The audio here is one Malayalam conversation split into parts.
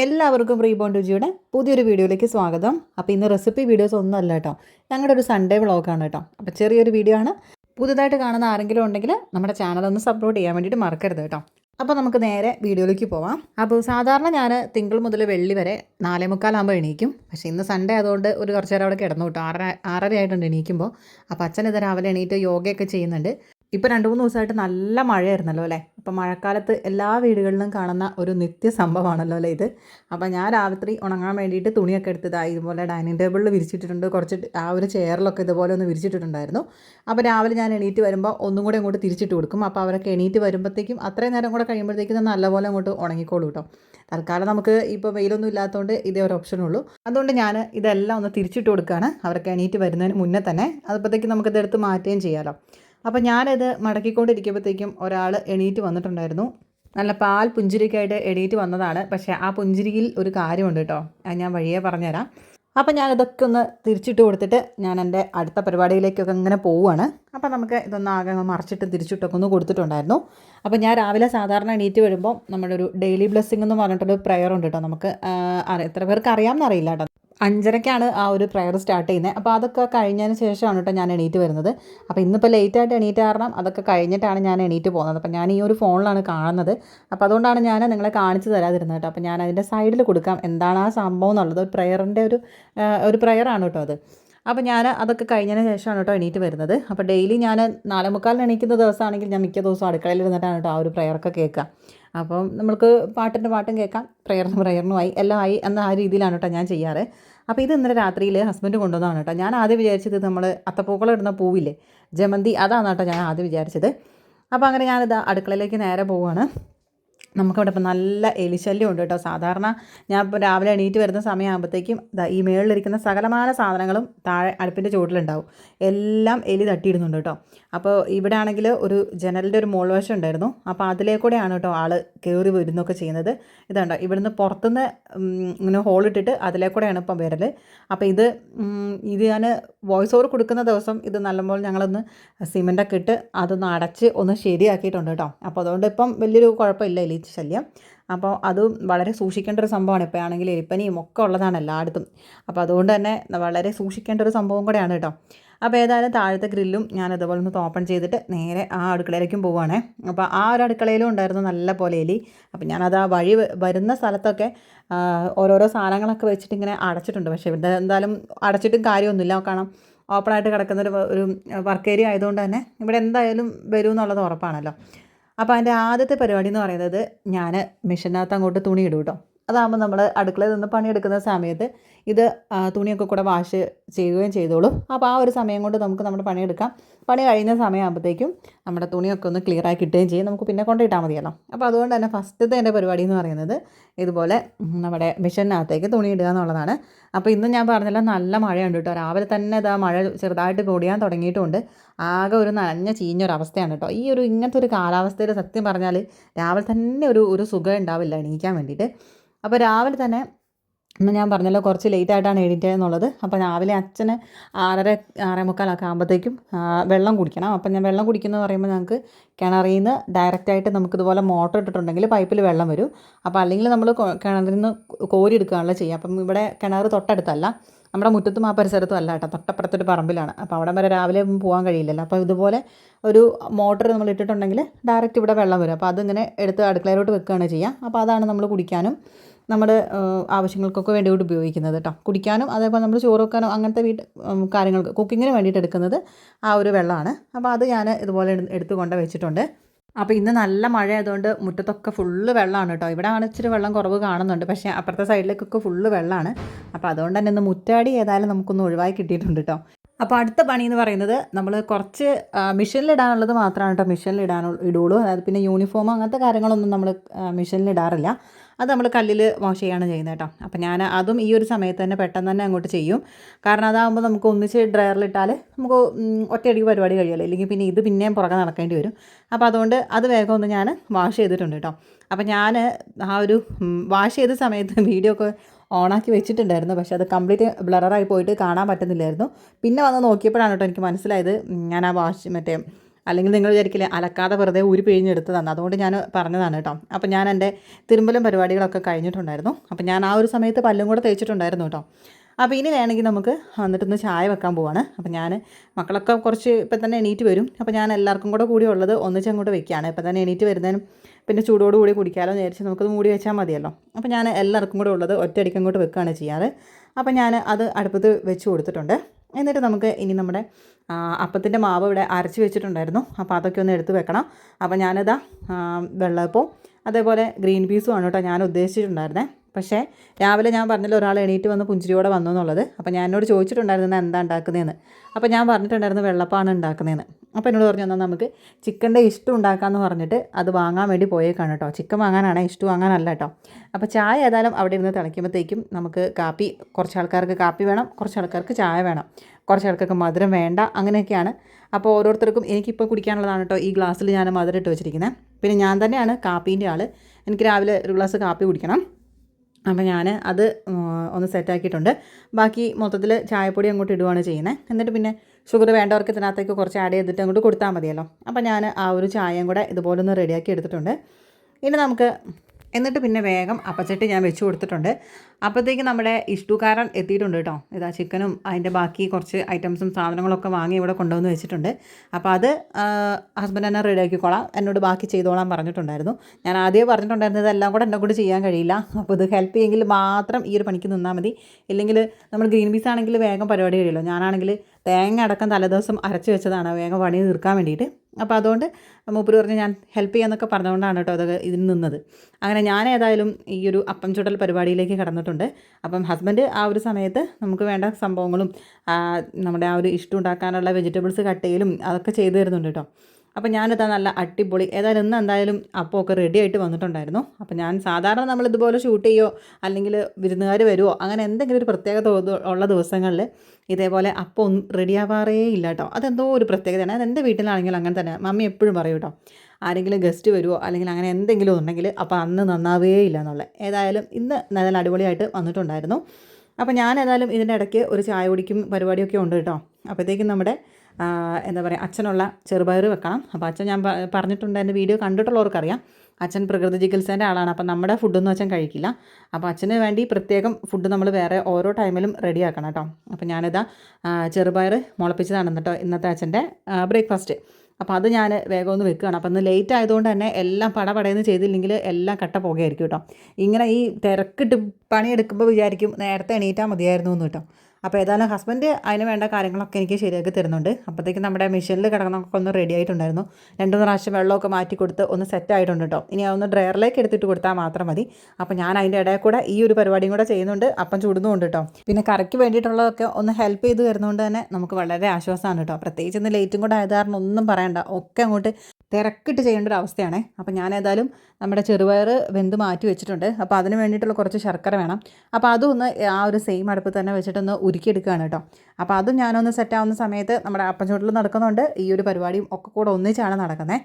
എല്ലാവർക്കും റീബോൺ രുചിയുടെ പുതിയൊരു വീഡിയോയിലേക്ക് സ്വാഗതം. അപ്പോൾ ഇന്ന് റെസിപ്പി വീഡിയോസ് ഒന്നും അല്ല കേട്ടോ ഞങ്ങളുടെ ഒരു സൺഡേ വ്ളോഗാണ് കേട്ടോ അപ്പോൾ ചെറിയൊരു വീഡിയോ ആണ്. പുതുതായിട്ട് കാണുന്ന ആരെങ്കിലും ഉണ്ടെങ്കിൽ നമ്മുടെ ചാനൽ ഒന്ന് സപ്പോർട്ട് ചെയ്യാൻ വേണ്ടിയിട്ട് മറക്കരുത് കേട്ടോ അപ്പോൾ നമുക്ക് നേരെ വീഡിയോയിലേക്ക് പോവാം. അപ്പോൾ സാധാരണ ഞാൻ തിങ്കൾ മുതൽ വെള്ളി വരെ നാലേ മുക്കാലാകുമ്പോൾ എണീക്കും. പക്ഷേ ഇന്ന് സൺഡേ ആയതുകൊണ്ട് ഒരു കുറച്ച് നേരം അവിടെ കിടന്നു കേട്ടോ ആറര ആറര ആയിട്ടുണ്ട് എണീക്കുമ്പോൾ അപ്പോൾ അച്ഛൻ ഇത് രാവിലെ എണീറ്റ് യോഗയൊക്കെ ചെയ്യുന്നുണ്ട്. ഇപ്പോൾ രണ്ട് മൂന്ന് ദിവസമായിട്ട് നല്ല മഴയായിരുന്നല്ലോ അല്ലേ? അപ്പോൾ മഴക്കാലത്ത് എല്ലാ വീടുകളിലും കാണുന്ന ഒരു നിത്യ സംഭവമാണല്ലോ അല്ലേ ഇത്? അപ്പോൾ ഞാൻ രാത്രി ഉണങ്ങാൻ വേണ്ടിയിട്ട് തുണിയൊക്കെ എടുത്തതായി ഇതുപോലെ ഡൈനിങ് ടേബിളിൽ വിരിച്ചിട്ടിട്ടുണ്ട്. കുറച്ച് ആ ഒരു ചെയറിലൊക്കെ ഇതുപോലെ ഒന്ന് വിരിച്ചിട്ടിട്ടുണ്ടായിരുന്നു അപ്പോൾ രാവിലെ ഞാൻ എണീറ്റ് വരുമ്പോൾ ഒന്നും കൂടെ അങ്ങോട്ട് തിരിച്ചിട്ട് കൊടുക്കും. അപ്പോൾ അവരൊക്കെ എണീറ്റ് വരുമ്പോഴത്തേക്കും അത്രയും നേരം കൂടെ കഴിയുമ്പോഴത്തേക്കും നല്ലപോലെ അങ്ങോട്ട് ഉണങ്ങിക്കോളൂ കേട്ടോ. തൽക്കാലം നമുക്ക് ഇപ്പോൾ വെയിലൊന്നും ഇല്ലാത്തതുകൊണ്ട് ഇതേ ഒരു ഓപ്ഷനുള്ളൂ അതുകൊണ്ട് ഞാൻ ഇതെല്ലാം ഒന്ന് തിരിച്ചിട്ട് കൊടുക്കുകയാണ് അവരൊക്കെ എണീറ്റ് വരുന്നതിന് മുന്നേ തന്നെ. അതിപ്പോഴത്തേക്കും നമുക്ക് എടുത്ത് മാറ്റുകയും ചെയ്യാമല്ലോ അപ്പോൾ ഞാനത് മടക്കിക്കൊണ്ടിരിക്കുമ്പോഴത്തേക്കും ഒരാൾ എണീറ്റ് വന്നിട്ടുണ്ടായിരുന്നു. നല്ല പാൽ പുഞ്ചിരിക്കായിട്ട് എണീറ്റ് വന്നതാണ്. പക്ഷേ ആ പുഞ്ചിരിയിൽ ഒരു കാര്യമുണ്ട് കേട്ടോ. ഞാൻ വഴിയെ പറഞ്ഞുതരാം. അപ്പോൾ ഞാൻ ഇതൊക്കെ ഒന്ന് തിരിച്ചിട്ട് കൊടുത്തിട്ട് ഞാൻ എന്റെ അടുത്ത പരിപാടിയിലേക്കൊക്കെ ഇങ്ങനെ പോവുകയാണ്. അപ്പോൾ നമുക്ക് ഇതൊന്ന് ആകെ മറിച്ചിട്ട് തിരിച്ചിട്ടൊക്കെ ഒന്ന് കൊടുത്തിട്ടുണ്ടായിരുന്നു. അപ്പോൾ ഞാൻ രാവിലെ സാധാരണ എണീറ്റ് വരുമ്പോൾ നമ്മുടെ ഒരു ഡെയിലി ബ്ലെസ്സിങ് എന്ന് പറഞ്ഞിട്ടൊരു പ്രയർ ഉണ്ട് കേട്ടോ നമുക്ക് എത്ര പേർക്ക് അറിയാമെന്നറിയില്ല കേട്ടോ. അഞ്ചരയ്ക്കാണ് ആ ഒരു പ്രയർ സ്റ്റാർട്ട് ചെയ്യുന്നത് അപ്പോൾ അതൊക്കെ കഴിഞ്ഞതിന് ശേഷമാണ് കേട്ടോ ഞാൻ എണീറ്റ് വരുന്നത്. അപ്പോൾ ഇന്നിപ്പോൾ ലേറ്റായിട്ട് എണീറ്റ് കാരണം അതൊക്കെ കഴിഞ്ഞിട്ടാണ് ഞാൻ എണീറ്റ് പോകുന്നത്. അപ്പോൾ ഞാൻ ഈ ഒരു ഫോണിലാണ് കാണുന്നത്. അപ്പോൾ അതുകൊണ്ടാണ് ഞാൻ നിങ്ങളെ കാണിച്ചു തരാതിരുന്നത് കേട്ടോ. അപ്പോൾ ഞാൻ അതിന്റെ സൈഡിൽ കൊടുക്കാം. എന്താണ് ആ സംഭവം എന്നുള്ളത്. ഒരു പ്രയറിന്റെ ഒരു ഒരു പ്രയറാണ് കേട്ടോ അത്. അപ്പോൾ ഞാൻ അതൊക്കെ കഴിഞ്ഞതിന് ശേഷമാണ് കേട്ടോ എണീറ്റ് വരുന്നത്. അപ്പോൾ ഡെയിലി ഞാൻ നാലേമുക്കാലിന് എണീക്കുന്ന ദിവസമാണെങ്കിൽ ഞാൻ മിക്ക ദിവസവും അടുക്കളയിൽ ഇരുന്നിട്ടാണ് കേട്ടോ ആ ഒരു പ്രയറൊക്കെ കേൾക്കുക. അപ്പം നമുക്ക് പാട്ടിന്റെ പാട്ടും കേൾക്കാം. പ്രയറിന് പ്രയറിനുമായി. എല്ലാം ആയി എന്ന ആ രീതിയിലാണ് കേട്ടോ ഞാൻ ചെയ്യാറ്. അപ്പോൾ ഇത് ഇന്നലെ രാത്രിയിൽ ഹസ്ബൻഡ് കൊണ്ടുവന്നതാണ് കേട്ടോ. ഞാൻ ആദ്യം വിചാരിച്ചത് നമ്മൾ അത്തപ്പൂക്കളം ഇടുന്ന പൂവില്ലേ? ജമന്തി അതാണ് കേട്ടോ ഞാൻ ആദ്യം വിചാരിച്ചത്. അപ്പോൾ അങ്ങനെ ഞാനിത് അടുക്കളയിലേക്ക് നേരെ പോവുകയാണ് നമുക്കവിടെ ഇപ്പം നല്ല എലിശല്യം ഉണ്ട് കേട്ടോ. സാധാരണ ഞാൻ ഇപ്പോൾ രാവിലെ എണീറ്റ് വരുന്ന സമയമാകുമ്പോഴത്തേക്കും ഈ മേളിലിരിക്കുന്ന സകലമായ സാധനങ്ങളും താഴെ അടുപ്പിന്റെ ചുവട്ടിലുണ്ടാവും. എല്ലാം എലി തട്ടിയിടുന്നുണ്ട് കേട്ടോ. അപ്പോൾ ഇവിടെ ആണെങ്കിൽ ഒരു ജനലിന്റെ ഒരു മോൾവശം ഉണ്ടായിരുന്നു. അപ്പോൾ അതിലേക്കൂടെയാണ് കേട്ടോ ആൾ കയറി വരുന്നൊക്കെ ചെയ്യുന്നത്. ഇതുണ്ടോ ഇവിടുന്ന് പുറത്തുനിന്ന് ഇങ്ങനെ ഹോളിട്ടിട്ട് അതിലേക്കൂടെയാണ് ഇപ്പം വരൽ അപ്പോൾ ഇത് ഇത് ഞാൻ വോയിസ് ഓവർ കൊടുക്കുന്ന ദിവസം ഇത് നല്ലപോലെ ഞങ്ങളൊന്ന് സിമെന്റൊക്കെ ഇട്ട് അതൊന്ന് അടച്ച് ഒന്ന് ശരിയാക്കിയിട്ടുണ്ട് കേട്ടോ. അപ്പോൾ അതുകൊണ്ട് ഇപ്പം വലിയൊരു കുഴപ്പമില്ല എലീച്ച് ശല്യം. അപ്പോൾ അത് വളരെ സൂക്ഷിക്കേണ്ട ഒരു സംഭവമാണ്. ഇപ്പോൾ ആണെങ്കിൽ എലിപ്പനിയും ഒക്കെ ഉള്ളതാണ് എല്ലായിടത്തും. അപ്പോൾ അതുകൊണ്ട് തന്നെ വളരെ സൂക്ഷിക്കേണ്ട ഒരു സംഭവം കൂടെയാണ് കേട്ടോ. അപ്പോൾ ഏതായാലും താഴത്തെ ഗ്രില്ലും ഞാൻ അതുപോലെ ഒന്ന് ഓപ്പൺ ചെയ്തിട്ട് നേരെ ആ അടുക്കളയിലേക്കും പോവുകയാണേ. അപ്പോൾ ആ ഒരു അടുക്കളയിലും ഉണ്ടായിരുന്നു നല്ല പോലെ എലി. അപ്പോൾ ഞാനത് ആ വഴി വരുന്ന സ്ഥലത്തൊക്കെ ഓരോരോ സാധനങ്ങളൊക്കെ വെച്ചിട്ട് ഇങ്ങനെ അടച്ചിട്ടുണ്ട്. പക്ഷേ ഇവിടെ എന്തായാലും അടച്ചിട്ടും കാര്യമൊന്നുമില്ല. കാണാം ഓപ്പണായിട്ട് കിടക്കുന്ന ഒരു ഒരു വർക്ക് ഏരിയ ആയതുകൊണ്ട് തന്നെ ഇവിടെ എന്തായാലും വരും എന്നുള്ളത് ഉറപ്പാണല്ലോ. അപ്പോൾ അതിന്റെ ആദ്യത്തെ പരിപാടി എന്ന് പറയുന്നത് ഞാൻ മെഷീനകത്ത് അങ്ങോട്ട് തുണി ഇടും കേട്ടോ. അതാകുമ്പോൾ നമ്മൾ അടുക്കളയിൽ നിന്ന് പണിയെടുക്കുന്ന സമയത്ത് ഇത് തുണിയൊക്കെ കൂടെ വാഷ് ചെയ്യുകയും ചെയ്തോളും. അപ്പോൾ ആ ഒരു സമയം കൊണ്ട് നമുക്ക് നമ്മുടെ പണിയെടുക്കാം. പണി കഴിയുന്ന സമയമാകുമ്പോഴത്തേക്കും നമ്മുടെ തുണിയൊക്കെ ഒന്ന് ക്ലിയർ ആക്കി കിട്ടുകയും ചെയ്യും. നമുക്ക് പിന്നെ കൊണ്ടിട്ടാൽ മതിയല്ലോ. അപ്പോൾ അതുകൊണ്ട് തന്നെ ഫസ്റ്റത്തെ എന്റെ പരിപാടി എന്ന് പറയുന്നത് ഇതുപോലെ നമ്മുടെ മിഷനകത്തേക്ക് തുണി ഇടുക എന്നുള്ളതാണ്. അപ്പോൾ ഇന്ന് ഞാൻ പറഞ്ഞല്ലോ നല്ല മഴയുണ്ട് കേട്ടോ. രാവിലെ തന്നെ ഇതാ മഴ ചെറുതായിട്ട് കൂടിയാൻ തുടങ്ങിയിട്ടുണ്ട്. ആകെ ഒരു നനഞ്ഞ ചീഞ്ഞൊരവസ്ഥയാണ് കേട്ടോ. ഈ ഒരു ഇങ്ങനത്തെ ഒരു കാലാവസ്ഥയിൽ സത്യം പറഞ്ഞാൽ രാവിലെ തന്നെ ഒരു ഒരു സുഖം ഉണ്ടാവില്ല എണീക്കാൻ വേണ്ടിയിട്ട്. അപ്പോൾ രാവിലെ തന്നെ ഇന്ന് ഞാൻ പറഞ്ഞല്ലോ കുറച്ച് ലേറ്റ് ആയിട്ടാണ് എഴുന്നേറ്റത് എന്നുള്ളത് അപ്പോൾ രാവിലെ അച്ഛന് ആറര ആറേ മുക്കാലൊക്കെ ആകുമ്പോഴത്തേക്കും വെള്ളം കുടിക്കണം. അപ്പം ഞാൻ വെള്ളം കുടിക്കുന്നത് പറയുമ്പോൾ ഞങ്ങൾക്ക് കിണറിൽ നിന്ന് ഡയറക്റ്റായിട്ട് നമുക്കിതുപോലെ മോട്ടർ ഇട്ടിട്ടുണ്ടെങ്കിൽ പൈപ്പിൽ വെള്ളം വരും. അപ്പോൾ അല്ലെങ്കിൽ നമ്മൾ കിണറിൽ നിന്ന് കോരി എടുക്കുകയാണല്ലോ ചെയ്യുക അപ്പം ഇവിടെ കിണർ തൊട്ടടുത്തല്ല. നമ്മുടെ മുറ്റത്തും ആ പരിസരത്തും അല്ല കേട്ടോ. തൊട്ടപ്പുറത്തൊരു പറമ്പിലാണ്. അപ്പോൾ അവിടെ വരെ രാവിലെ പോകാൻ കഴിയില്ലല്ലോ. അപ്പോൾ ഇതുപോലെ ഒരു മോട്ടർ നമ്മൾ ഇട്ടിട്ടുണ്ടെങ്കിൽ ഡയറക്റ്റ് ഇവിടെ വെള്ളം വരും. അപ്പോൾ അതിങ്ങനെ എടുത്ത് അടുക്കളയിലോട്ട് വെക്കുകയാണ് ചെയ്യുക അപ്പോൾ അതാണ് നമ്മൾ കുടിക്കാനും നമ്മുടെ ആവശ്യങ്ങൾക്കൊക്കെ വേണ്ടി ഉപയോഗിക്കുന്നത് കേട്ടോ കുടിക്കാനും അതേപോലെ നമ്മൾ ചോറ് വെക്കാനും അങ്ങനത്തെ വീട്ട് കാര്യങ്ങൾക്ക് കുക്കിങ്ങിന് വേണ്ടിയിട്ട് എടുക്കുന്നത് ആ ഒരു വെള്ളമാണ്. അപ്പോൾ അത് ഞാൻ ഇതുപോലെ എടുത്തു കൊണ്ട് വെച്ചിട്ടുണ്ട്. അപ്പോൾ ഇന്ന് നല്ല മഴ ആയതുകൊണ്ട് മുറ്റത്തൊക്കെ ഫുള്ള് വെള്ളമാണ് കേട്ടോ ഇവിടെ ആണ് ഇച്ചിരി വെള്ളം കുറവ് കാണുന്നുണ്ട്. പക്ഷേ അപ്പുറത്തെ സൈഡിലേക്കൊക്കെ ഫുള്ള് വെള്ളമാണ് അപ്പോൾ അതുകൊണ്ട് തന്നെ ഇന്ന് മുറ്റാടി ഏതായാലും നമുക്കൊന്ന് ഒഴിവായി കിട്ടിയിട്ടുണ്ട് കേട്ടോ അപ്പോൾ അടുത്ത പണി എന്ന് പറയുന്നത് നമ്മൾ കുറച്ച് മിഷനിലിടാനുള്ളത് മാത്രമാണ് കേട്ടോ മെഷീനിലിടാനുള്ള ഇടുള്ളൂ. അതായത് പിന്നെ യൂണിഫോം അങ്ങനത്തെ കാര്യങ്ങളൊന്നും നമ്മൾ മിഷനിലിടാറില്ല അത് നമ്മൾ കല്ലിൽ വാഷ് ചെയ്യുകയാണ് ചെയ്യുന്നത് കേട്ടോ. അപ്പോൾ ഞാൻ അതും ഈ ഒരു സമയത്ത് തന്നെ പെട്ടെന്ന് തന്നെ അങ്ങോട്ട് ചെയ്യും. കാരണം അതാകുമ്പോൾ നമുക്ക് ഒന്നിച്ച് ഡ്രയറിലിട്ടാൽ നമുക്ക് ഒറ്റയടിക്ക് പരിപാടി കഴിയുമല്ലോ. അല്ലെങ്കിൽ പിന്നെ ഇത് പിന്നെയും പുറകെ നടക്കേണ്ടി വരും. അപ്പോൾ അതുകൊണ്ട് അത് വേഗം ഒന്ന് ഞാൻ വാഷ് ചെയ്തിട്ടുണ്ട് കേട്ടോ. അപ്പോൾ ഞാൻ ആ ഒരു വാഷ് ചെയ്ത സമയത്ത് വീഡിയോ ഒക്കെ ഓണാക്കി വെച്ചിട്ടുണ്ടായിരുന്നു. പക്ഷേ അത് കംപ്ലീറ്റ് ബ്ലററായി പോയിട്ട് കാണാൻ പറ്റുന്നില്ലായിരുന്നു. പിന്നെ വന്ന് നോക്കിയപ്പോഴാണ് കേട്ടോ എനിക്ക് മനസ്സിലായത്. ഞാൻ ആ വാഷ് മറ്റേ അല്ലെങ്കിൽ നിങ്ങൾ വിചാരിക്കില്ലേ അലക്കാതെ വെറുതെ ഊരി പിഴിഞ്ഞെടുത്തതാണ്. അതുകൊണ്ട് ഞാൻ പറഞ്ഞതാണ് കേട്ടോ. അപ്പോൾ ഞാൻ എന്റെ തിരുമ്പലും പരിപാടികളൊക്കെ കഴിഞ്ഞിട്ടുണ്ടായിരുന്നു. അപ്പോൾ ഞാൻ ആ ഒരു സമയത്ത് പല്ലും കൂടെ തേച്ചിട്ടുണ്ടായിരുന്നു കേട്ടോ. അപ്പോൾ ഇനി വേണമെങ്കിൽ നമുക്ക് വന്നിട്ടൊന്ന് ചായ വെക്കാൻ പോവാണ്. അപ്പോൾ ഞാൻ മക്കളൊക്കെ കുറച്ച് ഇപ്പം തന്നെ എണീറ്റ് വരും. അപ്പോൾ ഞാൻ എല്ലാവർക്കും കൂടെ കൂടി ഉള്ളത് ഒന്നിച്ച് അങ്ങോട്ട് വെക്കുകയാണ് ഇപ്പം തന്നെ എണീറ്റ് വരുന്നതിനും പിന്നെ ചൂടോട് കൂടി കുടിക്കാമല്ലോ എന്ന് വിചാരിച്ച് നമുക്കത് മൂടി വെച്ചാൽ മതിയല്ലോ. അപ്പോൾ ഞാൻ എല്ലാവർക്കും കൂടെ ഉള്ളത് ഒറ്റയടിക്ക് അങ്ങോട്ട് വെക്കുകയാണ് ചെയ്യാറ്. അപ്പോൾ ഞാൻ അത് അടുപ്പത്ത് വെച്ച് കൊടുത്തിട്ടുണ്ട്. എന്നിട്ട് നമുക്ക് ഇനി നമ്മുടെ അപ്പത്തിന്റെ മാവ് ഇവിടെ അരച്ച് വെച്ചിട്ടുണ്ടായിരുന്നു. അപ്പോൾ അതൊക്കെ ഒന്ന് എടുത്ത് വെക്കണം. അപ്പോൾ ഞാനിതാ വെള്ളയപ്പവും അതേപോലെ ഗ്രീൻ പീസും ആണ് കേട്ടോ ഞാൻ ഉദ്ദേശിച്ചിട്ടുണ്ടായിരുന്നേ. പക്ഷേ രാവിലെ ഞാൻ പറഞ്ഞല്ലോ ഒരാൾ എണീറ്റ് വന്ന് പുഞ്ചിരിയോടെ വന്നു എന്നുള്ളത്. അപ്പോൾ ഞാൻ എന്നോട് ചോദിച്ചിട്ടുണ്ടായിരുന്നു എന്താ ഉണ്ടാക്കുന്നതെന്ന്. അപ്പോൾ ഞാൻ പറഞ്ഞിട്ടുണ്ടായിരുന്നു വെള്ളപ്പാണ് ഉണ്ടാക്കുന്നതെന്ന്. അപ്പോൾ എന്നോട് പറഞ്ഞു എന്നാൽ നമുക്ക് ചിക്കന്റെ ഇഷ്ടം ഉണ്ടാക്കാമെന്ന് പറഞ്ഞിട്ട് അത് വാങ്ങാൻ വേണ്ടി പോയേക്കാണ് കേട്ടോ ചിക്കൻ വാങ്ങാനാണ് ഇഷ്ടം വാങ്ങാനല്ല കേട്ടോ അപ്പോൾ ചായ ഏതായാലും അവിടെ ഇരുന്ന് തിളയ്ക്കുമ്പോഴത്തേക്കും നമുക്ക് കാപ്പി കുറച്ച് ആൾക്കാർക്ക് കാപ്പി വേണം കുറച്ച് ആൾക്കാർക്ക് ചായ വേണം. കുറച്ച് ആൾക്കാർക്ക് മധുരം വേണ്ട അങ്ങനെയൊക്കെയാണ്. അപ്പോൾ ഓരോരുത്തർക്കും എനിക്കിപ്പോൾ കുടിക്കാനുള്ളതാണ് കേട്ടോ ഈ ഗ്ലാസ്സിൽ ഞാൻ മധുരം ഇട്ട് വെച്ചിരിക്കുന്നത് പിന്നെ ഞാൻ തന്നെയാണ് കാപ്പീന്റെ ആൾ എനിക്ക് രാവിലെ ഒരു ഗ്ലാസ് കാപ്പി കുടിക്കണം. അപ്പോൾ ഞാൻ അത് ഒന്ന് സെറ്റാക്കിയിട്ടുണ്ട് ബാക്കി മൊത്തത്തിൽ ചായപ്പൊടി അങ്ങോട്ട് ഇടുകയാണ് ചെയ്യുന്നത് എന്നിട്ട് പിന്നെ ഷുഗർ വേണ്ടവർക്ക് ഇതിനകത്തേക്ക് കുറച്ച് ആഡ് ചെയ്തിട്ട് അങ്ങോട്ട് കൊടുത്താൽ മതിയല്ലോ. അപ്പോൾ ഞാൻ ആ ഒരു ചായയും കൂടെ ഇതുപോലെ ഒന്ന് റെഡിയാക്കി എടുത്തിട്ടുണ്ട്. ഇനി നമുക്ക് എന്നിട്ട് പിന്നെ വേഗം അപ്പച്ചട്ടി ഞാൻ വെച്ച് കൊടുത്തിട്ടുണ്ട്. അപ്പോഴത്തേക്ക് നമ്മുടെ ഇഷ്ടുകാരൻ എത്തിയിട്ടുണ്ട് കേട്ടോ. ഇതാ ചിക്കനും അതിന്റെ ബാക്കി കുറച്ച് ഐറ്റംസും സാധനങ്ങളൊക്കെ വാങ്ങി ഇവിടെ കൊണ്ടുവന്ന് വെച്ചിട്ടുണ്ട്. അപ്പോൾ അത് ഹസ്ബൻഡ് തന്നെ റെഡിയാക്കിക്കോളാം എന്നോട് ബാക്കി ചെയ്തോളാൻ പറഞ്ഞിട്ടുണ്ടായിരുന്നു. ഞാൻ ആദ്യമേ പറഞ്ഞിട്ടുണ്ടായിരുന്നത് എല്ലാം കൂടെ എന്നെ കൂടെ ചെയ്യാൻ കഴിയില്ല. അപ്പോൾ ഇത് ഹെൽപ്പ് ചെയ്യുമെങ്കിൽ മാത്രം ഈ ഒരു പണിക്ക് നിന്നാൽ മതി. ഇല്ലെങ്കിൽ നമ്മൾ ഗ്രീൻ പീസ് ആണെങ്കിൽ വേഗം പരിപാടി കഴിയുമല്ലോ. ഞാനാണെങ്കിൽ തേങ്ങ അടക്കം തലേദിവസം അരച്ച് വെച്ചതാണ്. വേഗം പണി തീർക്കാൻ വേണ്ടിയിട്ട്. അപ്പോൾ അതുകൊണ്ട് മൂപ്പര് പറഞ്ഞ് ഞാൻ ഹെൽപ്പ് ചെയ്യാമെന്നൊക്കെ പറഞ്ഞുകൊണ്ടാണ് കേട്ടോ അത് ഇതിന് നിന്നത്. അങ്ങനെ ഞാൻ ഏതായാലും ഈ ഒരു അപ്പം ചുടൽ പരിപാടിയിലേക്ക് കടന്നിട്ടുണ്ട്. അപ്പം ഹസ്ബൻഡ് ആ ഒരു സമയത്ത് നമുക്ക് വേണ്ട സംഭവങ്ങളും നമ്മുടെ ആ ഒരു ഇഷ്ടം ഉണ്ടാക്കാനുള്ള വെജിറ്റബിൾസ് കട്ട് ചെയ്യലും അതൊക്കെ ചെയ്തു തരുന്നുണ്ട് കേട്ടോ. അപ്പോൾ ഞാനിതാ നല്ല അടിപൊളി. ഏതായാലും ഇന്ന് എന്തായാലും ഒക്കെ റെഡി ആയിട്ട് വന്നിട്ടുണ്ടായിരുന്നു. അപ്പോൾ ഞാൻ സാധാരണ നമ്മൾ ഇതുപോലെ ഷൂട്ട് ചെയ്യുമോ അല്ലെങ്കിൽ വിരുന്നുകാർ വരുമോ അങ്ങനെ എന്തെങ്കിലും ഒരു പ്രത്യേകത ഉള്ള ദിവസങ്ങളിൽ ഇതേപോലെ അപ്പം റെഡിയാവാറേ ഇല്ല കേട്ടോ അതെന്തോ ഒരു പ്രത്യേകതയാണ്. അത് എന്റെ വീട്ടിലാണെങ്കിലും അങ്ങനെ തന്നെ. മമ്മി എപ്പോഴും പറയും കേട്ടോ ആരെങ്കിലും ഗസ്റ്റ് വരുമോ അല്ലെങ്കിൽ അങ്ങനെ എന്തെങ്കിലും ഉണ്ടെങ്കിൽ അപ്പോൾ അന്ന് നന്നാവേ ഇല്ല എന്നുള്ളത്. ഏതായാലും ഇന്ന് നല്ല അടിപൊളിയായിട്ട് വന്നിട്ടുണ്ടായിരുന്നു. അപ്പോൾ ഞാൻ ഏതായാലും ഇതിന്റെ ഇടയ്ക്ക് ഒരു ചായ കുടിക്കും പരിപാടിയൊക്കെ ഉണ്ട് കേട്ടോ അപ്പോഴത്തേക്കും നമ്മുടെ എന്താ പറയുക അച്ഛനുള്ള ചെറുപയർ വെക്കണം. അപ്പോൾ അച്ഛൻ ഞാൻ പറഞ്ഞിട്ടുണ്ട് എന്റെ വീഡിയോ കണ്ടിട്ടുള്ളവർക്കറിയാം. അച്ഛൻ പ്രകൃതി ചികിത്സേന്റെ ആളാണ് അപ്പം നമ്മുടെ ഫുഡൊന്നും അച്ഛൻ കഴിക്കില്ല. അപ്പോൾ അച്ഛന് വേണ്ടി പ്രത്യേകം ഫുഡ് നമ്മൾ വേറെ ഓരോ ടൈമിലും റെഡി ആക്കണം കേട്ടോ. അപ്പോൾ ഞാനിതാ ചെറുപയർ മുളപ്പിച്ചതാണ് കേട്ടോ ഇന്നത്തെ അച്ഛന്റെ ബ്രേക്ക്ഫാസ്റ്റ് അപ്പോൾ അത് ഞാൻ വേഗം ഒന്ന് വെക്കുകയാണ്. അപ്പോൾ ഇന്ന് ലേറ്റ് ആയതുകൊണ്ട് തന്നെ എല്ലാം പടപടയെന്ന് ചെയ്തില്ലെങ്കിൽ എല്ലാം കട്ട പോകുകയായിരിക്കും കേട്ടോ. ഇങ്ങനെ ഈ തിരക്കിട്ട് പണിയെടുക്കുമ്പോൾ വിചാരിക്കും നേരത്തെ എണീറ്റാൽ മതിയായിരുന്നു എന്ന് കേട്ടോ. അപ്പോൾ ഏതായാലും ഹസ്ബൻഡ് അതിന് വേണ്ട കാര്യങ്ങളൊക്കെ എനിക്ക് ശരിയാക്കി തരുന്നുണ്ട്. അപ്പോഴത്തേക്കും നമ്മുടെ മെഷീനിൽ കിടക്കുന്നൊക്കെ ഒന്ന് റെഡി ആയിട്ടുണ്ടായിരുന്നു. രണ്ട് പ്രാവശ്യം വെള്ളമൊക്കെ മാറ്റി കൊടുത്ത് ഒന്ന് സെറ്റ് ആയിട്ടുണ്ട് കേട്ടോ ഇനി അതൊന്ന് ഡ്രയറിലേക്ക് എടുത്തിട്ട് കൊടുത്താൽ മാത്രം മതി. അപ്പോൾ ഞാൻ അതിന്റെ ഇടയിൽ കൂടെ ഈ ഒരു പരിപാടിയും കൂടെ ചെയ്യുന്നുണ്ട്. അപ്പം ചൂടുന്നുണ്ട് കേട്ടോ പിന്നെ കറിക്ക് വേണ്ടിയിട്ടുള്ളതൊക്കെ ഒന്ന് ഹെൽപ്പ് ചെയ്ത് തരുന്നതുകൊണ്ട് തന്നെ നമുക്ക് വളരെ ആശ്വാസമാണ് കേട്ടോ പ്രത്യേകിച്ച് ഇന്ന് ലേറ്റും കൂടെ ആയത് കാരണം ഒന്നും പറയണ്ട. ഒക്കെ അങ്ങോട്ട് തിരക്കിട്ട് ചെയ്യേണ്ട ഒരു അവസ്ഥയാണ്. അപ്പോൾ ഞാൻ ഏതായാലും നമ്മുടെ ചെറുപയർ വെന്ത് മാറ്റി വെച്ചിട്ടുണ്ട്. അപ്പോൾ അതിന് വേണ്ടിയിട്ടുള്ള കുറച്ച് ശർക്കര വേണം. അപ്പോൾ അതൊന്ന് ആ ഒരു സെയിം അടുപ്പ് തന്നെ വെച്ചിട്ടൊന്ന് ഉരുക്കിയെടുക്കുകയാണ് കേട്ടോ. അപ്പോൾ അതും ഞാനൊന്ന് സെറ്റാവുന്ന സമയത്ത് നമ്മുടെ അപ്പച്ചോട്ടിൽ നടക്കുന്നുണ്ട് ഈ ഒരു പരിപാടിയും ഒക്കെ കൂടെ ഒന്നിച്ചാണ് നടക്കുന്നത്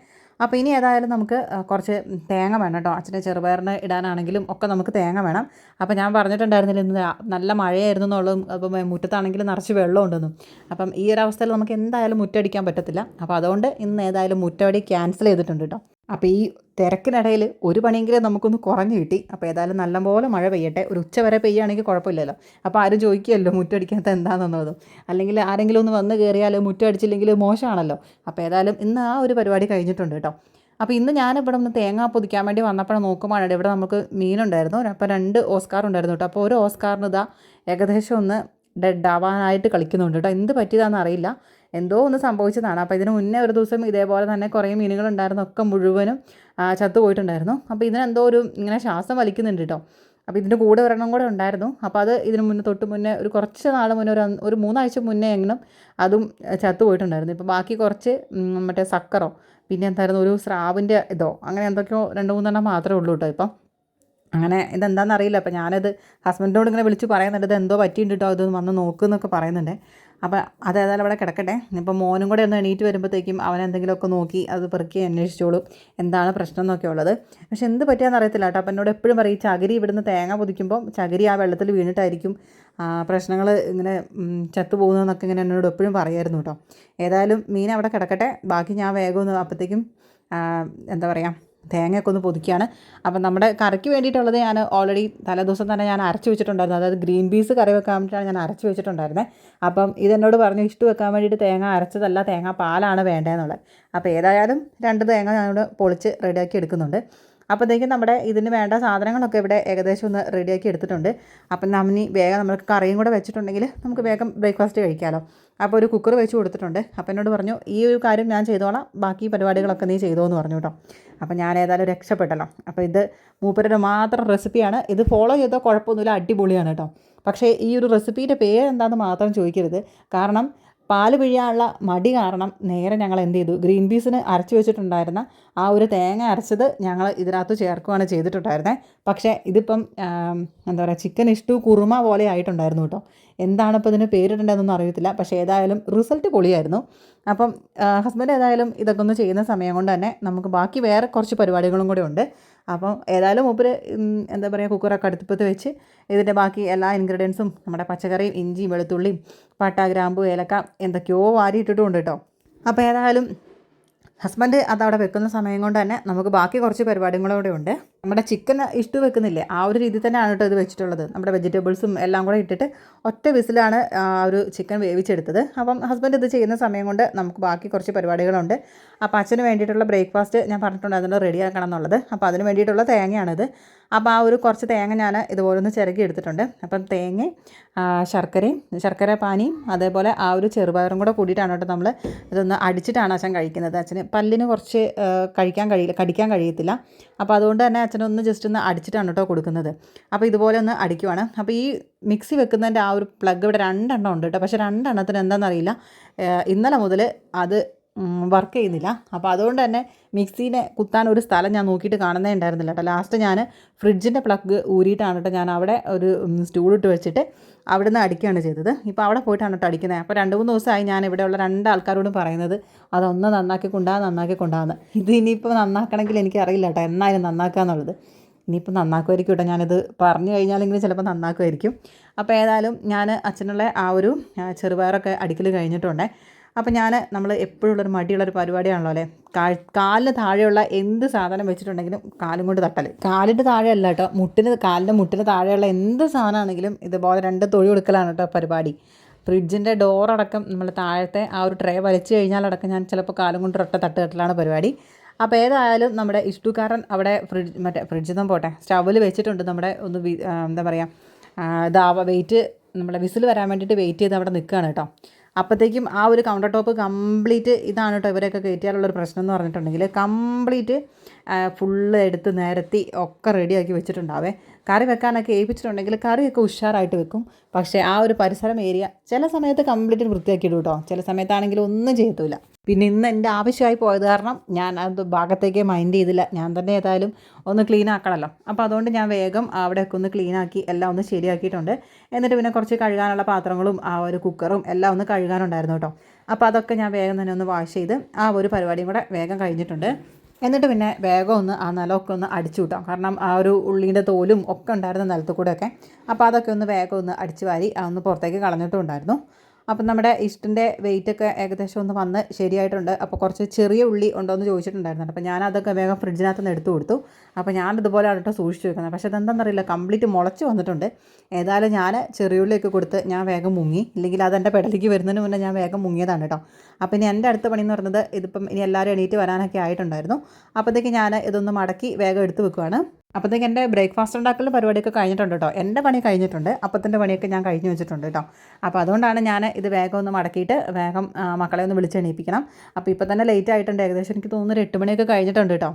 അപ്പോൾ ഇനി ഏതായാലും നമുക്ക് കുറച്ച് തേങ്ങ വേണം കേട്ടോ. അച്ഛന്റെ ചെറുപയറിന് ഇടാനാണെങ്കിലും ഒക്കെ നമുക്ക് തേങ്ങ വേണം. അപ്പോൾ ഞാൻ പറഞ്ഞിട്ടുണ്ടായിരുന്നില്ല ഇന്ന് നല്ല മഴയായിരുന്നു എന്നുള്ളതും അപ്പം മുറ്റത്താണെങ്കിലും നിറച്ച് വെള്ളം ഉണ്ടെന്നും. അപ്പം ഈ ഒരു അവസ്ഥയിൽ നമുക്ക് എന്തായാലും മുറ്റടിക്കാൻ പറ്റത്തില്ല. അപ്പോൾ അതുകൊണ്ട് ഇന്ന് ഏതായാലും മുറ്റടി ക്യാൻസൽ ചെയ്തിട്ടുണ്ട് കേട്ടോ. അപ്പോൾ ഈ തിരക്കിനിടയിൽ ഒരു പണിയെങ്കിലും നമുക്കൊന്ന് കുറഞ്ഞു കിട്ടി. അപ്പോൾ ഏതായാലും നല്ലപോലെ മഴ പെയ്യട്ടെ. ഒരു ഉച്ച വരെ പെയ്യുകയാണെങ്കിൽ കുഴപ്പമില്ലല്ലോ. അപ്പോൾ ആരും ചോദിക്കുമല്ലോ മുറ്റടിക്കാത്ത എന്താണെന്നുള്ളതും? അല്ലെങ്കിൽ ആരെങ്കിലും ഒന്ന് വന്ന് കയറിയാൽ മുറ്റടിച്ചില്ലെങ്കിൽ മോശമാണല്ലോ. അപ്പോൾ ഏതായാലും ഇന്ന് ആ ഒരു പരിപാടി കഴിഞ്ഞിട്ടുണ്ട് കേട്ടോ. അപ്പോൾ ഇന്ന് ഞാൻ ഇവിടെ ഒന്ന് തേങ്ങ പൊതിക്കാൻ വേണ്ടി വന്നപ്പോൾ നോക്കുമ്പോഴാണ് ഇവിടെ നമുക്ക് മീനുണ്ടായിരുന്നു അപ്പോൾ രണ്ട് ഓസ്കാർ ഉണ്ടായിരുന്നു കേട്ടോ. അപ്പോൾ ഒരു ഓസ്കാറിന് ഇതാ ഏകദേശം ഒന്ന് ഡെഡ് ആവാനായിട്ട് കളിക്കുന്നുണ്ട് കേട്ടോ. എന്ത് പറ്റിയതാണെന്ന് അറിയില്ല. എന്തോ ഒന്ന് സംഭവിച്ചതാണ്. അപ്പോൾ ഇതിന് മുന്നേ ഒരു ദിവസം ഇതേപോലെ തന്നെ കുറേ മീനുകളുണ്ടായിരുന്നു ഒക്കെ മുഴുവനും ചത്തു പോയിട്ടുണ്ടായിരുന്നു അപ്പോൾ ഇതിനെന്തോ ഒരു ഇങ്ങനെ ശ്വാസം വലിക്കുന്നുണ്ട് കേട്ടോ അപ്പോൾ ഇതിന്റെ കൂടെ ഒരെണ്ണം കൂടെ ഉണ്ടായിരുന്നു. അപ്പോൾ അത് ഇതിന് മുന്നേ തൊട്ട് മുന്നേ ഒരു കുറച്ച് നാൾ മുന്നേ ഒരു ഒരു മൂന്നാഴ്ച മുന്നേ എങ്ങനും അതും ചത്തു പോയിട്ടുണ്ടായിരുന്നു ഇപ്പോൾ ബാക്കി കുറച്ച് മറ്റേ സക്കറോ പിന്നെ എന്തായിരുന്നു ഒരു സ്രാവിന്റെ ഇതോ അങ്ങനെ എന്തൊക്കെയോ രണ്ട് മൂന്നെണ്ണം മാത്രമേ ഉള്ളൂ കേട്ടോ ഇപ്പം. അങ്ങനെ ഇതെന്താണെന്ന് അറിയില്ല. അപ്പോൾ ഞാനത് ഹസ്ബൻഡിനോട് ഇങ്ങനെ വിളിച്ച് പറയുന്നുണ്ട്. ഇത് എന്തോ പറ്റിയിട്ടോ കേട്ടോ ഇത് വന്ന് നോക്കുമെന്നൊക്കെ പറയുന്നുണ്ട്. അപ്പോൾ അതേതായാലും അവിടെ കിടക്കട്ടെ. ഇപ്പം മോനും കൂടെ ഒന്ന് എണീറ്റ് വരുമ്പോഴത്തേക്കും അവൻ എന്തെങ്കിലുമൊക്കെ നോക്കി അത് പെറുക്കി അന്വേഷിച്ചോളും. എന്താണ് പ്രശ്നം എന്നൊക്കെ ഉള്ളത്. പക്ഷെ എന്ത് പറ്റിയാന്ന് അറിയത്തില്ല കേട്ടോ അപ്പം എന്നോട് എപ്പോഴും പറയും ചകിരി ഇവിടുന്ന് തേങ്ങ പൊതിക്കുമ്പോൾ ചകിരി ആ വെള്ളത്തിൽ വീണിട്ടായിരിക്കും പ്രശ്നങ്ങൾ ഇങ്ങനെ ചത്തുപോകുന്നതെന്നൊക്കെ ഇങ്ങനെ എന്നോട് എപ്പോഴും പറയുമായിരുന്നു കേട്ടോ ഏതായാലും മീൻ അവിടെ കിടക്കട്ടെ. ബാക്കി ഞാൻ വേഗം ഒന്ന് അപ്പോഴത്തേക്കും എന്താ പറയുക തേങ്ങയൊക്കെ ഒന്ന് പൊതിക്കുകയാണ്. അപ്പം നമ്മുടെ കറിക്ക് വേണ്ടിയിട്ടുള്ളത് ഞാൻ ഓൾറെഡി തലേദിവസം തന്നെ ഞാൻ അരച്ച് വെച്ചിട്ടുണ്ടായിരുന്നു. അതായത് ഗ്രീൻ പീസ് കറി വെക്കാൻ വേണ്ടിയിട്ടാണ് ഞാൻ അരച്ച് വെച്ചിട്ടുണ്ടായിരുന്നത് അപ്പം ഇതെന്നോട് പറഞ്ഞു ഇഷ്ട വെക്കാൻ വേണ്ടിയിട്ട് തേങ്ങ അരച്ചതല്ല തേങ്ങ പാലാണ് വേണ്ടതെന്നുള്ളത് അപ്പോൾ ഏതായാലും രണ്ട് തേങ്ങ ഞാനിവിടെ പൊളിച്ച് റെഡിയാക്കി എടുക്കുന്നുണ്ട്. അപ്പോഴത്തേക്കും നമ്മുടെ ഇതിന് വേണ്ട സാധനങ്ങളൊക്കെ ഇവിടെ ഏകദേശം ഒന്ന് റെഡിയാക്കി എടുത്തിട്ടുണ്ട്. അപ്പം നമ്മി വേഗം നമുക്ക് കറിയും കൂടെ വെച്ചിട്ടുണ്ടെങ്കിൽ നമുക്ക് വേഗം ബ്രേക്ക്ഫാസ്റ്റ് കഴിക്കാമല്ലോ അപ്പോൾ ഒരു കുക്കർ വെച്ച് കൊടുത്തിട്ടുണ്ട്. അപ്പം എന്നോട് പറഞ്ഞു ഈ ഒരു കാര്യം ഞാൻ ചെയ്തോളാം. ബാക്കി പരിപാടികളൊക്കെ നീ ചെയ്തോ എന്ന് പറഞ്ഞു കേട്ടോ. അപ്പം ഞാൻ ഏതായാലും രക്ഷപ്പെട്ടല്ലോ. അപ്പോൾ ഇത് മൂപ്പരുടെ മാത്രം റെസിപ്പിയാണ്. ഇത് ഫോളോ ചെയ്താൽ കുഴപ്പമൊന്നുമില്ല. അടിപൊളിയാണ് കേട്ടോ. പക്ഷേ ഈ ഒരു റെസിപ്പീന്റെ പേര് എന്താണെന്ന് മാത്രം ചോദിക്കരുത്. കാരണം പാൽ പിഴിയാനുള്ള മടി കാരണം നേരെ ഞങ്ങൾ എന്ത് ചെയ്തു? ഗ്രീൻ പീസിന് അരച്ച് വെച്ചിട്ടുണ്ടായിരുന്ന ആ ഒരു തേങ്ങ അരച്ചത് ഞങ്ങൾ ഇതിനകത്ത് ചേർക്കുകയാണ് ചെയ്തിട്ടുണ്ടായിരുന്നത് പക്ഷേ ഇതിപ്പം എന്താ പറയുക ചിക്കൻ ഇഷ്ടു കുറുമ പോലെ ആയിട്ടുണ്ടായിരുന്നു കേട്ടോ. എന്താണ് ഇപ്പോൾ ഇതിന് പേരിടേണ്ടതെന്നൊന്നും അറിയത്തില്ല. പക്ഷേ ഏതായാലും റിസൾട്ട് പൊളിയായിരുന്നു. അപ്പം ഹസ്ബൻഡ് ഏതായാലും ഇതൊക്കെ ഒന്ന് ചെയ്യുന്ന സമയം കൊണ്ട് തന്നെ നമുക്ക് ബാക്കി വേറെ കുറച്ച് പരിപാടികളും കൂടെ ഉണ്ട്. അപ്പം ഏതായാലും മൂപ്പര് എന്താ പറയുക കുക്കറൊക്കെ അടുപ്പത്ത് വെച്ച് ഇതിന്റെ ബാക്കി എല്ലാ ഇൻഗ്രീഡിയൻസും നമ്മുടെ പച്ചക്കറിയും ഇഞ്ചിയും വെളുത്തുള്ളിയും പട്ട ഗ്രാമ്പു ഏലക്ക എന്തൊക്കെയോ വാരി ഇട്ടിട്ടുണ്ട് കേട്ടോ അപ്പോൾ ഏതായാലും ഹസ്ബൻഡ് അതവിടെ വെക്കുന്ന സമയം കൊണ്ട് തന്നെ നമുക്ക് ബാക്കി കുറച്ച് പരിപാടികളും കൂടെ ഉണ്ട്. നമ്മുടെ ചിക്കൻ ഇഷ്ടു വെക്കുന്നില്ലേ? ആ ഒരു രീതി തന്നെയാണ് കേട്ടോ ഇത് വെച്ചിട്ടുള്ളത്. നമ്മുടെ വെജിറ്റബിൾസും എല്ലാം കൂടെ ഇട്ടിട്ട് ഒറ്റ വിസിലാണ് ആ ഒരു ചിക്കൻ വേവിച്ചെടുത്തത്. അപ്പം ഹസ്ബൻഡ് ഇത് ചെയ്യുന്ന സമയം കൊണ്ട് നമുക്ക് ബാക്കി കുറച്ച് പരിപാടികളുണ്ട്. അപ്പോൾ അച്ഛന് വേണ്ടിയിട്ടുള്ള ബ്രേക്ക്ഫാസ്റ്റ് ഞാൻ പറഞ്ഞിട്ടുണ്ടായിരുന്നു റെഡിയാക്കണം എന്നുള്ളത്. അപ്പോൾ അതിന് വേണ്ടിയിട്ടുള്ള തേങ്ങയാണിത്. അപ്പോൾ ആ ഒരു കുറച്ച് തേങ്ങ ഞാൻ ഇതുപോലെ ഒന്ന് ചിരകി എടുത്തിട്ടുണ്ട്. അപ്പം തേങ്ങ ശർക്കരയും ശർക്കര പാനിയും അതേപോലെ ആ ഒരു ചെറുപയറും കൂടെ കൂടിയിട്ടാണ് കേട്ടോ നമ്മൾ ഇതൊന്ന് അടിച്ചിട്ടാണ് അച്ഛൻ കഴിക്കുന്നത്. അച്ഛന് പല്ലിന് കുറച്ച് കഴിക്കാൻ കഴിയില്ല കടിക്കാൻ കഴിയത്തില്ല. അപ്പോൾ അതുകൊണ്ട് തന്നെ അച്ഛനൊന്ന് ജസ്റ്റ് ഒന്ന് അടിച്ചിട്ടാണ് കേട്ടോ കൊടുക്കുന്നത്. അപ്പോൾ ഇതുപോലെ ഒന്ന് അടിക്കുവാണ്. അപ്പോൾ ഈ മിക്സി വെക്കുന്നതിന്റെ ആ ഒരു പ്ലഗ് ഇവിടെ രണ്ടെണ്ണം ഉണ്ട് കേട്ടോ പക്ഷേ രണ്ടെണ്ണത്തിന് എന്താണെന്നറിയില്ല ഇന്നലെ മുതൽ അത് വർക്ക് ചെയ്യുന്നില്ല. അപ്പോൾ അതുകൊണ്ട് തന്നെ മിക്സീനെ കുത്താൻ ഒരു സ്ഥലം ഞാൻ നോക്കിയിട്ട് കാണുന്നേ ഉണ്ടായിരുന്നില്ല കേട്ടോ. ലാസ്റ്റ് ഞാൻ ഫ്രിഡ്ജിന്റെ പ്ലഗ് ഊരിയിട്ടാണ് കേട്ടോ ഞാൻ അവിടെ ഒരു സ്റ്റൂൾ ഇട്ട് വെച്ചിട്ട് അവിടെ നിന്ന് അടിക്കുകയാണ് ചെയ്തത്. ഇപ്പോൾ അവിടെ പോയിട്ടാണ് കേട്ടോ അടിക്കുന്നത്. അപ്പോൾ രണ്ട് മൂന്ന് ദിവസമായി ഞാൻ ഇവിടെയുള്ള രണ്ട് ആൾക്കാരോടും പറയുന്നത് അതൊന്ന് നന്നാക്കി കൊണ്ടാ നന്നാക്കി കൊണ്ടാന്ന്. ഇത് ഇനിയിപ്പോൾ നന്നാക്കണമെങ്കിൽ എനിക്കറിയില്ല കേട്ടോ എന്നായാലും നന്നാക്കുക എന്നുള്ളത്. ഇനിയിപ്പോൾ നന്നാക്കുമായിരിക്കും കേട്ടോ. ഞാനിത് പറഞ്ഞു കഴിഞ്ഞാലെങ്കിലും ചിലപ്പോൾ നന്നാക്കുമായിരിക്കും. അപ്പോൾ ഏതായാലും ഞാൻ അച്ഛനുള്ള ആ ഒരു ചെറുപയറൊക്കെ അടിക്കൽ കഴിഞ്ഞിട്ടുണ്ടേ. അപ്പോൾ ഞാൻ നമ്മൾ എപ്പോഴുള്ളൊരു മടിയുള്ളൊരു പരിപാടിയാണല്ലോ അല്ലേ? കാ- കാലിന് താഴെയുള്ള എന്ത് സാധനം വെച്ചിട്ടുണ്ടെങ്കിലും കാലും കൊണ്ട് തട്ടൽ കാലിന്റെ താഴെയല്ല കേട്ടോ മുട്ടിന് കാലിന്റെ മുട്ടിന് താഴെയുള്ള എന്ത് സാധനമാണെങ്കിലും ഇതുപോലെ രണ്ട് തൊഴി കൊടുക്കലാണ് കേട്ടോ പരിപാടി. ഫ്രിഡ്ജിന്റെ ഡോറടക്കം നമ്മൾ താഴത്തെ ആ ഒരു ട്രേ വലിച്ചു കഴിഞ്ഞാലടക്കം ഞാൻ ചിലപ്പോൾ കാലും കൊണ്ട് ഒറ്റ തട്ട് തട്ടലാണ് പരിപാടി. അപ്പോൾ ഏതായാലും നമ്മുടെ ഇഷ്ടുകാരൻ അവിടെ ഫ്രിഡ്ജ് മറ്റേ ഫ്രിഡ്ജിൽ നിന്നും പോട്ടെ സ്റ്റൗവിൽ വെച്ചിട്ടുണ്ട് നമ്മുടെ ഒന്ന് എന്താ പറയുക ഇതാവ വെയിറ്റ് നമ്മുടെ വിസിൽ വരാൻ വേണ്ടിയിട്ട് വെയിറ്റ് ചെയ്ത് അവിടെ നിൽക്കുകയാണ് കേട്ടോ. അപ്പോഴത്തേക്കും ആ ഒരു കൗണ്ടർ ടോപ്പ് കംപ്ലീറ്റ് ഇതാണ് കേട്ടോ ഇവരെയൊക്കെ കയറ്റിയാലുള്ളൊരു പ്രശ്നം എന്ന് പറഞ്ഞിട്ടുണ്ടെങ്കിൽ കംപ്ലീറ്റ് ഫുള്ള് എടുത്ത് നിരത്തി ഒക്കെ റെഡിയാക്കി വെച്ചിട്ടുണ്ടാവേ. കറി വെക്കാനൊക്കെ ഏൽപ്പിച്ചിട്ടുണ്ടെങ്കിൽ കറിയൊക്കെ ഉഷാറായിട്ട് വെക്കും. പക്ഷേ ആ ഒരു പരിസരം ഏരിയ ചില സമയത്ത് കംപ്ലീറ്റ് വൃത്തിയാക്കി ഇടും കേട്ടോ. ചില സമയത്താണെങ്കിൽ ഒന്നും ചെയ്യത്തില്ല പിന്നെ ഇന്ന് എന്റെ ആവശ്യമായി പോയത് കാരണം ഞാൻ അത് ഭാഗത്തേക്ക് മൈൻഡ് ചെയ്തില്ല. ഞാൻ തന്നെ ഏതായാലും ഒന്ന് ക്ലീൻ ആക്കണമല്ലോ അപ്പോൾ അതുകൊണ്ട് ഞാൻ വേഗം അവിടെയൊക്കെ ഒന്ന് ക്ലീൻ ആക്കി എല്ലാം ഒന്ന് ശരിയാക്കിയിട്ടുണ്ട്. എന്നിട്ട് പിന്നെ കുറച്ച് കഴുകാനുള്ള പാത്രങ്ങളും ആ ഒരു കുക്കറും എല്ലാം ഒന്ന് കഴുകാനുണ്ടായിരുന്നു കേട്ടോ. അപ്പോൾ അതൊക്കെ ഞാൻ വേഗം തന്നെ ഒന്ന് വാഷ് ചെയ്ത് ആ ഒരു പരിപാടിയും കൂടെ വേഗം കഴിഞ്ഞിട്ടുണ്ട്. എന്നിട്ട് പിന്നെ വേഗം ഒന്ന് ആ നിലമൊക്കെ ഒന്ന് അടിച്ചു വിട്ടാം കാരണം ആ ഒരു ഉള്ളീന്റെ തോലും ഒക്കെ ഉണ്ടായിരുന്ന നിലത്ത് കൂടെയൊക്കെ. അപ്പോൾ അതൊക്കെ ഒന്ന് വേഗം ഒന്ന് അടിച്ചു വാരി ആ ഒന്ന് പുറത്തേക്ക് കളഞ്ഞിട്ടും ഉണ്ടായിരുന്നു അപ്പം നമ്മുടെ ഇഷ്ടിന്റെ വെയിറ്റൊക്കെ ഏകദേശം ഒന്ന് വന്ന് ശരിയായിട്ടുണ്ട്. അപ്പോൾ കുറച്ച് ചെറിയ ഉള്ളി ഉണ്ടോ എന്ന് ചോദിച്ചിട്ടുണ്ടായിരുന്നു അപ്പോൾ ഞാൻ അതൊക്കെ വേഗം ഫ്രിഡ്ജിനകത്ത് നിന്ന് എടുത്തു കൊടുത്തു. അപ്പോൾ ഞാൻ ഇതുപോലെ കേട്ടോ സൂക്ഷിച്ച് വെക്കുന്നത്. പക്ഷേ അതെന്താണെന്നറിയില്ല കംപ്ലീറ്റ് മുളച്ച് വന്നിട്ടുണ്ട്. ഏതായാലും ഞാൻ ചെറിയ ഉള്ളിയൊക്കെ കൊടുത്ത് ഞാൻ വേഗം മുങ്ങി. ഇല്ലെങ്കിൽ അതെന്റെ പെടലിക്ക് വരുന്നതിന് മുന്നേ ഞാൻ വേഗം മുങ്ങിയതാണ് കേട്ടോ. അപ്പോൾ ഇനി എന്റെ അടുത്ത പണി എന്ന് പറയുന്നത് ഇതിപ്പം ഇനി എല്ലാവരും എണീറ്റ് വരാനൊക്കെ ആയിട്ടുണ്ടായിരുന്നു. അപ്പോഴത്തേക്ക് ഞാൻ ഇതൊന്ന് മടക്കി വേഗം എടുത്ത് വെക്കുവാണ്. അപ്പോഴത്തേക്ക് എന്റെ ബ്രേക്ക്ഫാസ്റ്റ് ഉണ്ടാക്കൽ പരിപാടിയൊക്കെ കഴിഞ്ഞിട്ടുണ്ട് കേട്ടോ. എന്റെ പണി കഴിഞ്ഞിട്ടുണ്ട്. അപ്പത്തിന്റെ പണിയൊക്കെ ഞാൻ കഴിഞ്ഞ് വെച്ചിട്ടുണ്ട് കേട്ടോ. അപ്പോൾ അതുകൊണ്ടാണ് ഞാൻ ഇത് വേഗം ഒന്ന് മടക്കിയിട്ട് വേഗം മക്കളെ ഒന്ന് വിളിച്ചെണീപ്പിക്കണം അപ്പോൾ ഇപ്പോൾ തന്നെ ലേറ്റ് ആയിട്ടുണ്ട്. ഏകദേശം എനിക്ക് തോന്നുന്നു ഒരു എട്ട് മണിയൊക്കെ കഴിഞ്ഞിട്ടുണ്ട് കേട്ടോ.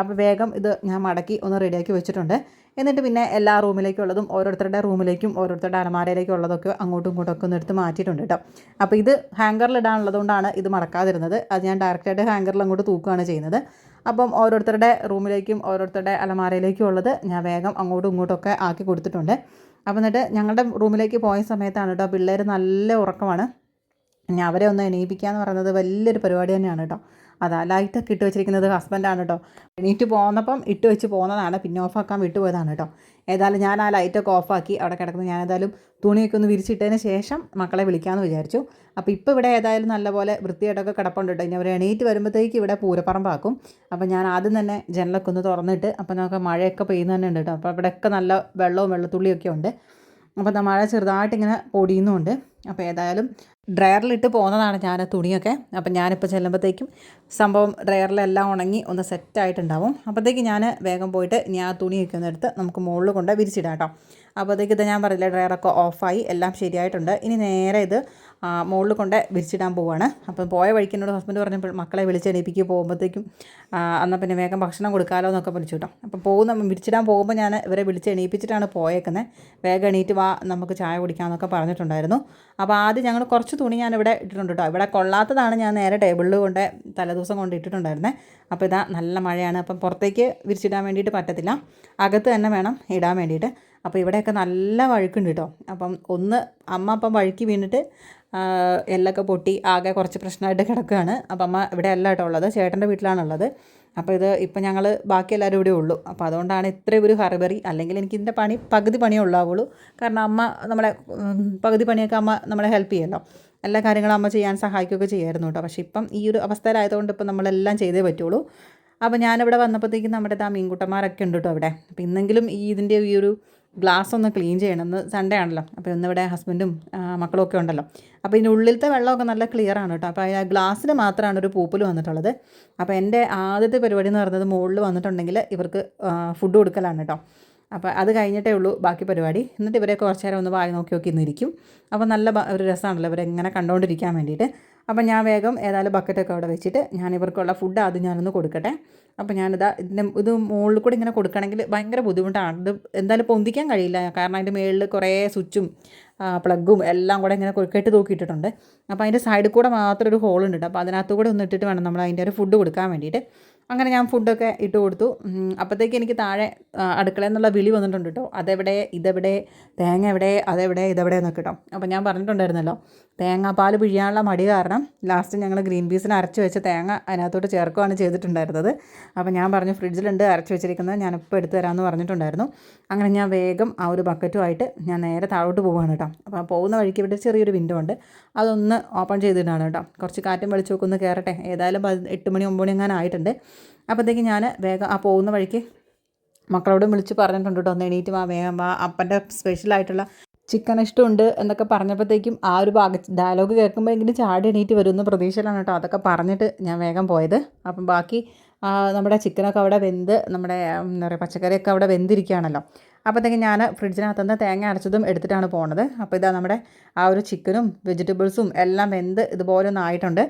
അപ്പോൾ വേഗം ഇത് ഞാൻ മടക്കി ഒന്ന് റെഡിയാക്കി വെച്ചിട്ടുണ്ട്. എന്നിട്ട് പിന്നെ എല്ലാ റൂമിലേക്കുള്ളതും ഓരോരുത്തരുടെ റൂമിലേക്കും ഓരോരുത്തരുടെ അലമാരയിലേക്കും ഉള്ളതൊക്കെ അങ്ങോട്ടും ഇങ്ങോട്ടും ഒക്കെ ഒന്ന് എടുത്ത് മാറ്റിയിട്ടുണ്ട് കേട്ടോ. അപ്പോൾ ഇത് ഹാങ്കറിൽ ഇടാനുള്ളതുകൊണ്ടാണ് ഇത് മടക്കാതിരുന്നത്. അത് ഞാൻ ഡയറക്റ്റായിട്ട് ഹാങ്കറിൽ അങ്ങോട്ട് തൂക്കുകയാണ് ചെയ്യുന്നത്. അപ്പം ഓരോരുത്തരുടെ റൂമിലേക്കും ഓരോരുത്തരുടെ അലമാരയിലേക്കും ഉള്ളത് ഞാൻ വേഗം അങ്ങോട്ടും ഇങ്ങോട്ടും ഒക്കെ ആക്കി കൊടുത്തിട്ടുണ്ട്. അപ്പം എന്നിട്ട് ഞങ്ങളുടെ റൂമിലേക്ക് പോയ സമയത്താണ് കേട്ടോ പിള്ളേർ നല്ല ഉറക്കമാണ്. ഇനി അവരെ ഒന്ന് എണീപ്പിക്കുക എന്ന് പറയുന്നത് വലിയൊരു പരിപാടി തന്നെയാണ് കേട്ടോ. അതാ ലൈറ്റൊക്കെ ഇട്ട് വെച്ചിരിക്കുന്നത് ഹസ്ബൻഡാണ് കേട്ടോ എണീറ്റ് പോകുന്നപ്പം ഇട്ട് വെച്ച് പോകുന്നതാണ് പിന്നെ ഓഫാക്കാൻ വിട്ടുപോയതാണ് കേട്ടോ ഏതായാലും ഞാൻ ആ ലൈറ്റൊക്കെ ഓഫാക്കി അവിടെ കിടക്കുന്നത് ഞാൻ ഏതായാലും തുണിയൊക്കെ ഒന്ന് വിരിച്ചിട്ടതിന് ശേഷം മക്കളെ വിളിക്കാമെന്ന് വിചാരിച്ചു. അപ്പോൾ ഇപ്പോൾ ഇവിടെ ഏതായാലും നല്ലപോലെ വൃത്തിയായിട്ടൊക്കെ കിടപ്പുണ്ട് കേട്ടോ ഇനി അവർ എണീറ്റ് വരുമ്പോഴത്തേക്ക് ഇവിടെ പൂരപ്പറമ്പാക്കും. അപ്പോൾ ഞാൻ ആദ്യം തന്നെ ജനലൊക്കെ ഒന്ന് തുറന്നിട്ട് അപ്പോൾ നമുക്ക് മഴയൊക്കെ പെയ്യുന്ന തന്നെ ഉണ്ട് കേട്ടോ അപ്പോൾ ഇവിടെയൊക്കെ നല്ല വെള്ളവും വെള്ളത്തുള്ളിയൊക്കെ ഉണ്ട്. അപ്പോൾ മഴ ചെറുതായിട്ടിങ്ങനെ പൊടിയുന്നുമുണ്ട് അപ്പോൾ ഏതായാലും ഡ്രയറിലിട്ട് പോകുന്നതാണ് ഞാൻ തുണിയൊക്കെ. അപ്പം ഞാനിപ്പോൾ ചെല്ലുമ്പോഴത്തേക്കും സംഭവം ഡ്രയറിലെല്ലാം ഉണങ്ങി ഒന്ന് സെറ്റായിട്ടുണ്ടാവും. അപ്പോഴത്തേക്ക് ഞാൻ വേഗം പോയിട്ട് ഞാൻ ആ തുണിയൊക്കെ ഒന്ന് എടുത്ത് നമുക്ക് മുകളിൽ കൊണ്ട് വിരിച്ചിടാം കേട്ടോ. അപ്പോഴത്തേക്ക് ഇത് ഞാൻ പറഞ്ഞില്ല ഡ്രയറൊക്കെ ഓഫായി എല്ലാം ശരിയായിട്ടുണ്ട്. ഇനി നേരെ ഇത് മുകളിൽ കൊണ്ട് വിരിച്ചിടാൻ പോവാണ്. അപ്പം പോയ വഴിക്ക് എന്നോട് ഹസ്ബൻഡ് പറഞ്ഞപ്പോൾ മക്കളെ വിളിച്ചെണീപ്പിക്ക് പോകുമ്പോഴത്തേക്കും എന്നാൽ പിന്നെ വേഗം ഭക്ഷണം കൊടുക്കാമല്ലോ എന്നൊക്കെ വിളിച്ചു കേട്ടോ. അപ്പം പോകുന്ന വിരിച്ചിടാൻ പോകുമ്പോൾ ഞാൻ ഇവരെ വിളിച്ച് എണീപ്പിച്ചിട്ടാണ് പോയേക്കുന്നത് വേഗം എണീറ്റ് വാ നമുക്ക് ചായ കുടിക്കാമെന്നൊക്കെ പറഞ്ഞിട്ടുണ്ടായിരുന്നു. അപ്പോൾ ആദ്യം ഞങ്ങൾ കുറച്ച് തുണി ഞാൻ ഇവിടെ ഇട്ടിട്ടുണ്ട് കേട്ടോ. ഇവിടെ കൊള്ളാത്തതാണ് ഞാൻ നേരെ ടേബിളിൽ കൊണ്ട് തലേദിവസം കൊണ്ട് ഇട്ടിട്ടുണ്ടായിരുന്നത് അപ്പോൾ ഇതാ നല്ല മഴയാണ്. അപ്പം പുറത്തേക്ക് വിരിച്ചിടാൻ വേണ്ടിയിട്ട് പറ്റത്തില്ല. അകത്ത് തന്നെ വേണം ഇടാൻ വേണ്ടിയിട്ട്. അപ്പോൾ ഇവിടെയൊക്കെ നല്ല വഴുക്കുണ്ട് കേട്ടോ. അപ്പം ഒന്ന് അമ്മ അപ്പം വഴുക്കി വീണിട്ട് എല്ലൊക്കെ പൊട്ടി ആകെ കുറച്ച് പ്രശ്നമായിട്ട് കിടക്കുകയാണ്. അപ്പം അമ്മ ഇവിടെ അല്ല കേട്ടോ ഉള്ളത് ചേട്ടന്റെ വീട്ടിലാണുള്ളത്. അപ്പോൾ ഇത് ഇപ്പം ഞങ്ങൾ ബാക്കി എല്ലാവരും ഇവിടെ ഉള്ളൂ. അപ്പോൾ അതുകൊണ്ടാണ് ഇത്രയും ഒരു ഹർബറി അല്ലെങ്കിൽ എനിക്ക് ഇതിന്റെ പണി പകുതി പണിയേ ഉള്ളാവുള്ളൂ. കാരണം അമ്മ നമ്മളെ പകുതി പണിയൊക്കെ അമ്മ നമ്മളെ ഹെൽപ്പ് ചെയ്യുമല്ലോ എല്ലാ കാര്യങ്ങളും അമ്മ ചെയ്യാൻ സഹായിക്കുകയൊക്കെ ചെയ്യായിരുന്നു കേട്ടോ. പക്ഷേ ഇപ്പം ഈ ഒരു അവസ്ഥയിലായതുകൊണ്ട് ഇപ്പം നമ്മളെല്ലാം ചെയ്തേ പറ്റുള്ളൂ. അപ്പോൾ ഞാനിവിടെ വന്നപ്പോഴത്തേക്കും നമ്മുടെ ആ മീൻകുട്ടന്മാരൊക്കെ ഉണ്ട് കേട്ടോ അവിടെ അപ്പോൾ ഇന്നെങ്കിലും ഈ ഇതിന്റെ ഈ ഒരു ഗ്ലാസ് ഒന്ന് ക്ലീൻ ചെയ്യണം. ഇന്ന് സൺഡേ ആണല്ലോ. അപ്പോൾ ഇന്നിവിടെ ഹസ്ബൻഡും മക്കളും ഒക്കെ ഉണ്ടല്ലോ. അപ്പോൾ ഇതിന്റെ ഉള്ളിലത്തെ വെള്ളമൊക്കെ നല്ല ക്ലിയർ ആണ് കേട്ടോ. അപ്പോൾ ആ ഗ്ലാസ്സിന് മാത്രമാണ് ഒരു പൂപ്പൽ വന്നിട്ടുള്ളത്. അപ്പോൾ എന്റെ ആദ്യത്തെ പരിപാടി എന്ന് പറയുന്നത് മുകളിൽ വന്നിട്ടുണ്ടെങ്കിൽ ഇവർക്ക് ഫുഡ് കൊടുക്കലാണ് കേട്ടോ. അപ്പോൾ അത് കഴിഞ്ഞിട്ടേ ഉള്ളൂ ബാക്കി പരിപാടി. എന്നിട്ട് ഇവരെ കുറച്ച് നേരം ഒന്ന് വായി നോക്കി നോക്കി ഇന്നിരിക്കും അപ്പോൾ നല്ല ഒരു രസമാണല്ലോ ഇവരെങ്ങനെ കണ്ടുകൊണ്ടിരിക്കാൻ വേണ്ടിയിട്ട്. അപ്പം ഞാൻ വേഗം ഏതായാലും ബക്കറ്റൊക്കെ അവിടെ വെച്ചിട്ട് ഞാൻ ഇവർക്കുള്ള ഫുഡ് അത് ഞാനൊന്ന് കൊടുക്കട്ടെ. അപ്പോൾ ഞാനിതാ ഇതിന്റെ ഇത് മുകളിൽ കൂടെ ഇങ്ങനെ കൊടുക്കണമെങ്കിൽ ഭയങ്കര ബുദ്ധിമുട്ടാണ്. ഇത് എന്തായാലും പൊന്തിക്കാൻ കഴിയില്ല. കാരണം അതിന്റെ മുകളിൽ കുറേ സ്വിച്ചും പ്ലഗും എല്ലാം കൂടെ ഇങ്ങനെ കെട്ടി തൂക്കിയിട്ടിട്ടുണ്ട്. അപ്പോൾ അതിന്റെ സൈഡിൽ കൂടെ മാത്രം ഒരു ഹോൾ ഉണ്ട്. അപ്പോൾ അതിനകത്ത് കൂടെ ഒന്ന് ഇട്ടിട്ട് വേണം നമ്മൾ അതിന്റെ ഒരു ഫുഡ് കൊടുക്കാൻ വേണ്ടിയിട്ട്. അങ്ങനെ ഞാൻ ഫുഡൊക്കെ ഇട്ട് കൊടുത്തു. അപ്പോഴത്തേക്ക് എനിക്ക് താഴെ അടുക്കള എന്നുള്ള വിളി വന്നിട്ടുണ്ട് കേട്ടോ അതെവിടെ ഇതെവിടെ തേങ്ങ എവിടെ അതെവിടെ ഇതെവിടെ എന്നൊക്കെ കേട്ടോ അപ്പോൾ ഞാൻ പറഞ്ഞിട്ടുണ്ടായിരുന്നല്ലോ തേങ്ങാപ്പാൽ പിഴിയാനുള്ള മടി കാരണം ലാസ്റ്റ് ഞങ്ങൾ ഗ്രീൻ പീസിന് അരച്ച് വെച്ച് തേങ്ങ അതിനകത്തോട്ട് ചേർക്കുകയാണ് ചെയ്തിട്ടുണ്ടായിരുന്നത്. അപ്പോൾ ഞാൻ പറഞ്ഞു ഫ്രിഡ്ജിലുണ്ട് അരച്ച് വെച്ചിരിക്കുന്നത് ഞാനിപ്പോൾ എടുത്തു തരാമെന്ന് പറഞ്ഞിട്ടുണ്ടായിരുന്നു. അങ്ങനെ ഞാൻ വേഗം ആ ഒരു ബക്കറ്റുമായിട്ട് ഞാൻ നേരെ താഴോട്ട് പോവുകയാണ് കേട്ടോ അപ്പോൾ പോകുന്ന വഴിക്ക് ഇവിടെ ചെറിയൊരു വിൻഡോ ഉണ്ട്. അതൊന്ന് ഓപ്പൺ ചെയ്തിട്ടാണ് കേട്ടോ കുറച്ച് കാറ്റും വെളിച്ചമൊക്കെ ഒന്ന് കയറട്ടെ ഏതായാലും എട്ട് മണി ഒമ്പത് മണി അങ്ങനെ ആയിട്ടുണ്ട്. അപ്പോഴത്തേക്ക് ഞാൻ വേഗം ആ പോകുന്ന വഴിക്ക് മക്കളോടും വിളിച്ച് പറഞ്ഞിട്ടുണ്ട് കേട്ടോ ഒന്ന് എണീറ്റ് വാ വേഗം വാ. അപ്പന്റെ സ്പെഷ്യലായിട്ടുള്ള ചിക്കൻ ഇഷ്ടമുണ്ട് എന്നൊക്കെ പറഞ്ഞപ്പോഴത്തേക്കും ആ ഒരു ഭാഗ ഡയലോഗ് കേൾക്കുമ്പോൾ എങ്കിലും ചാടി എണീറ്റ് വരുമെന്ന് പ്രതീക്ഷയിലാണ് കേട്ടോ. അതൊക്കെ പറഞ്ഞിട്ട് ഞാൻ വേഗം പോയത്. അപ്പം ബാക്കി നമ്മുടെ ചിക്കനൊക്കെ അവിടെ വെന്ത് നമ്മുടെ എന്താ പറയുക പച്ചക്കറിയൊക്കെ അവിടെ വെന്തിരിക്കുകയാണല്ലോ. അപ്പോഴത്തേക്കും ഞാൻ ഫ്രിഡ്ജിനകത്ത് നിന്ന് തേങ്ങ അരച്ചതും എടുത്തിട്ടാണ് പോണത്. അപ്പോൾ ഇതാ നമ്മുടെ ആ ഒരു ചിക്കനും വെജിറ്റബിൾസും എല്ലാം വെന്ത് ഇതുപോലെ ഒന്ന് ആയിട്ടുണ്ട്.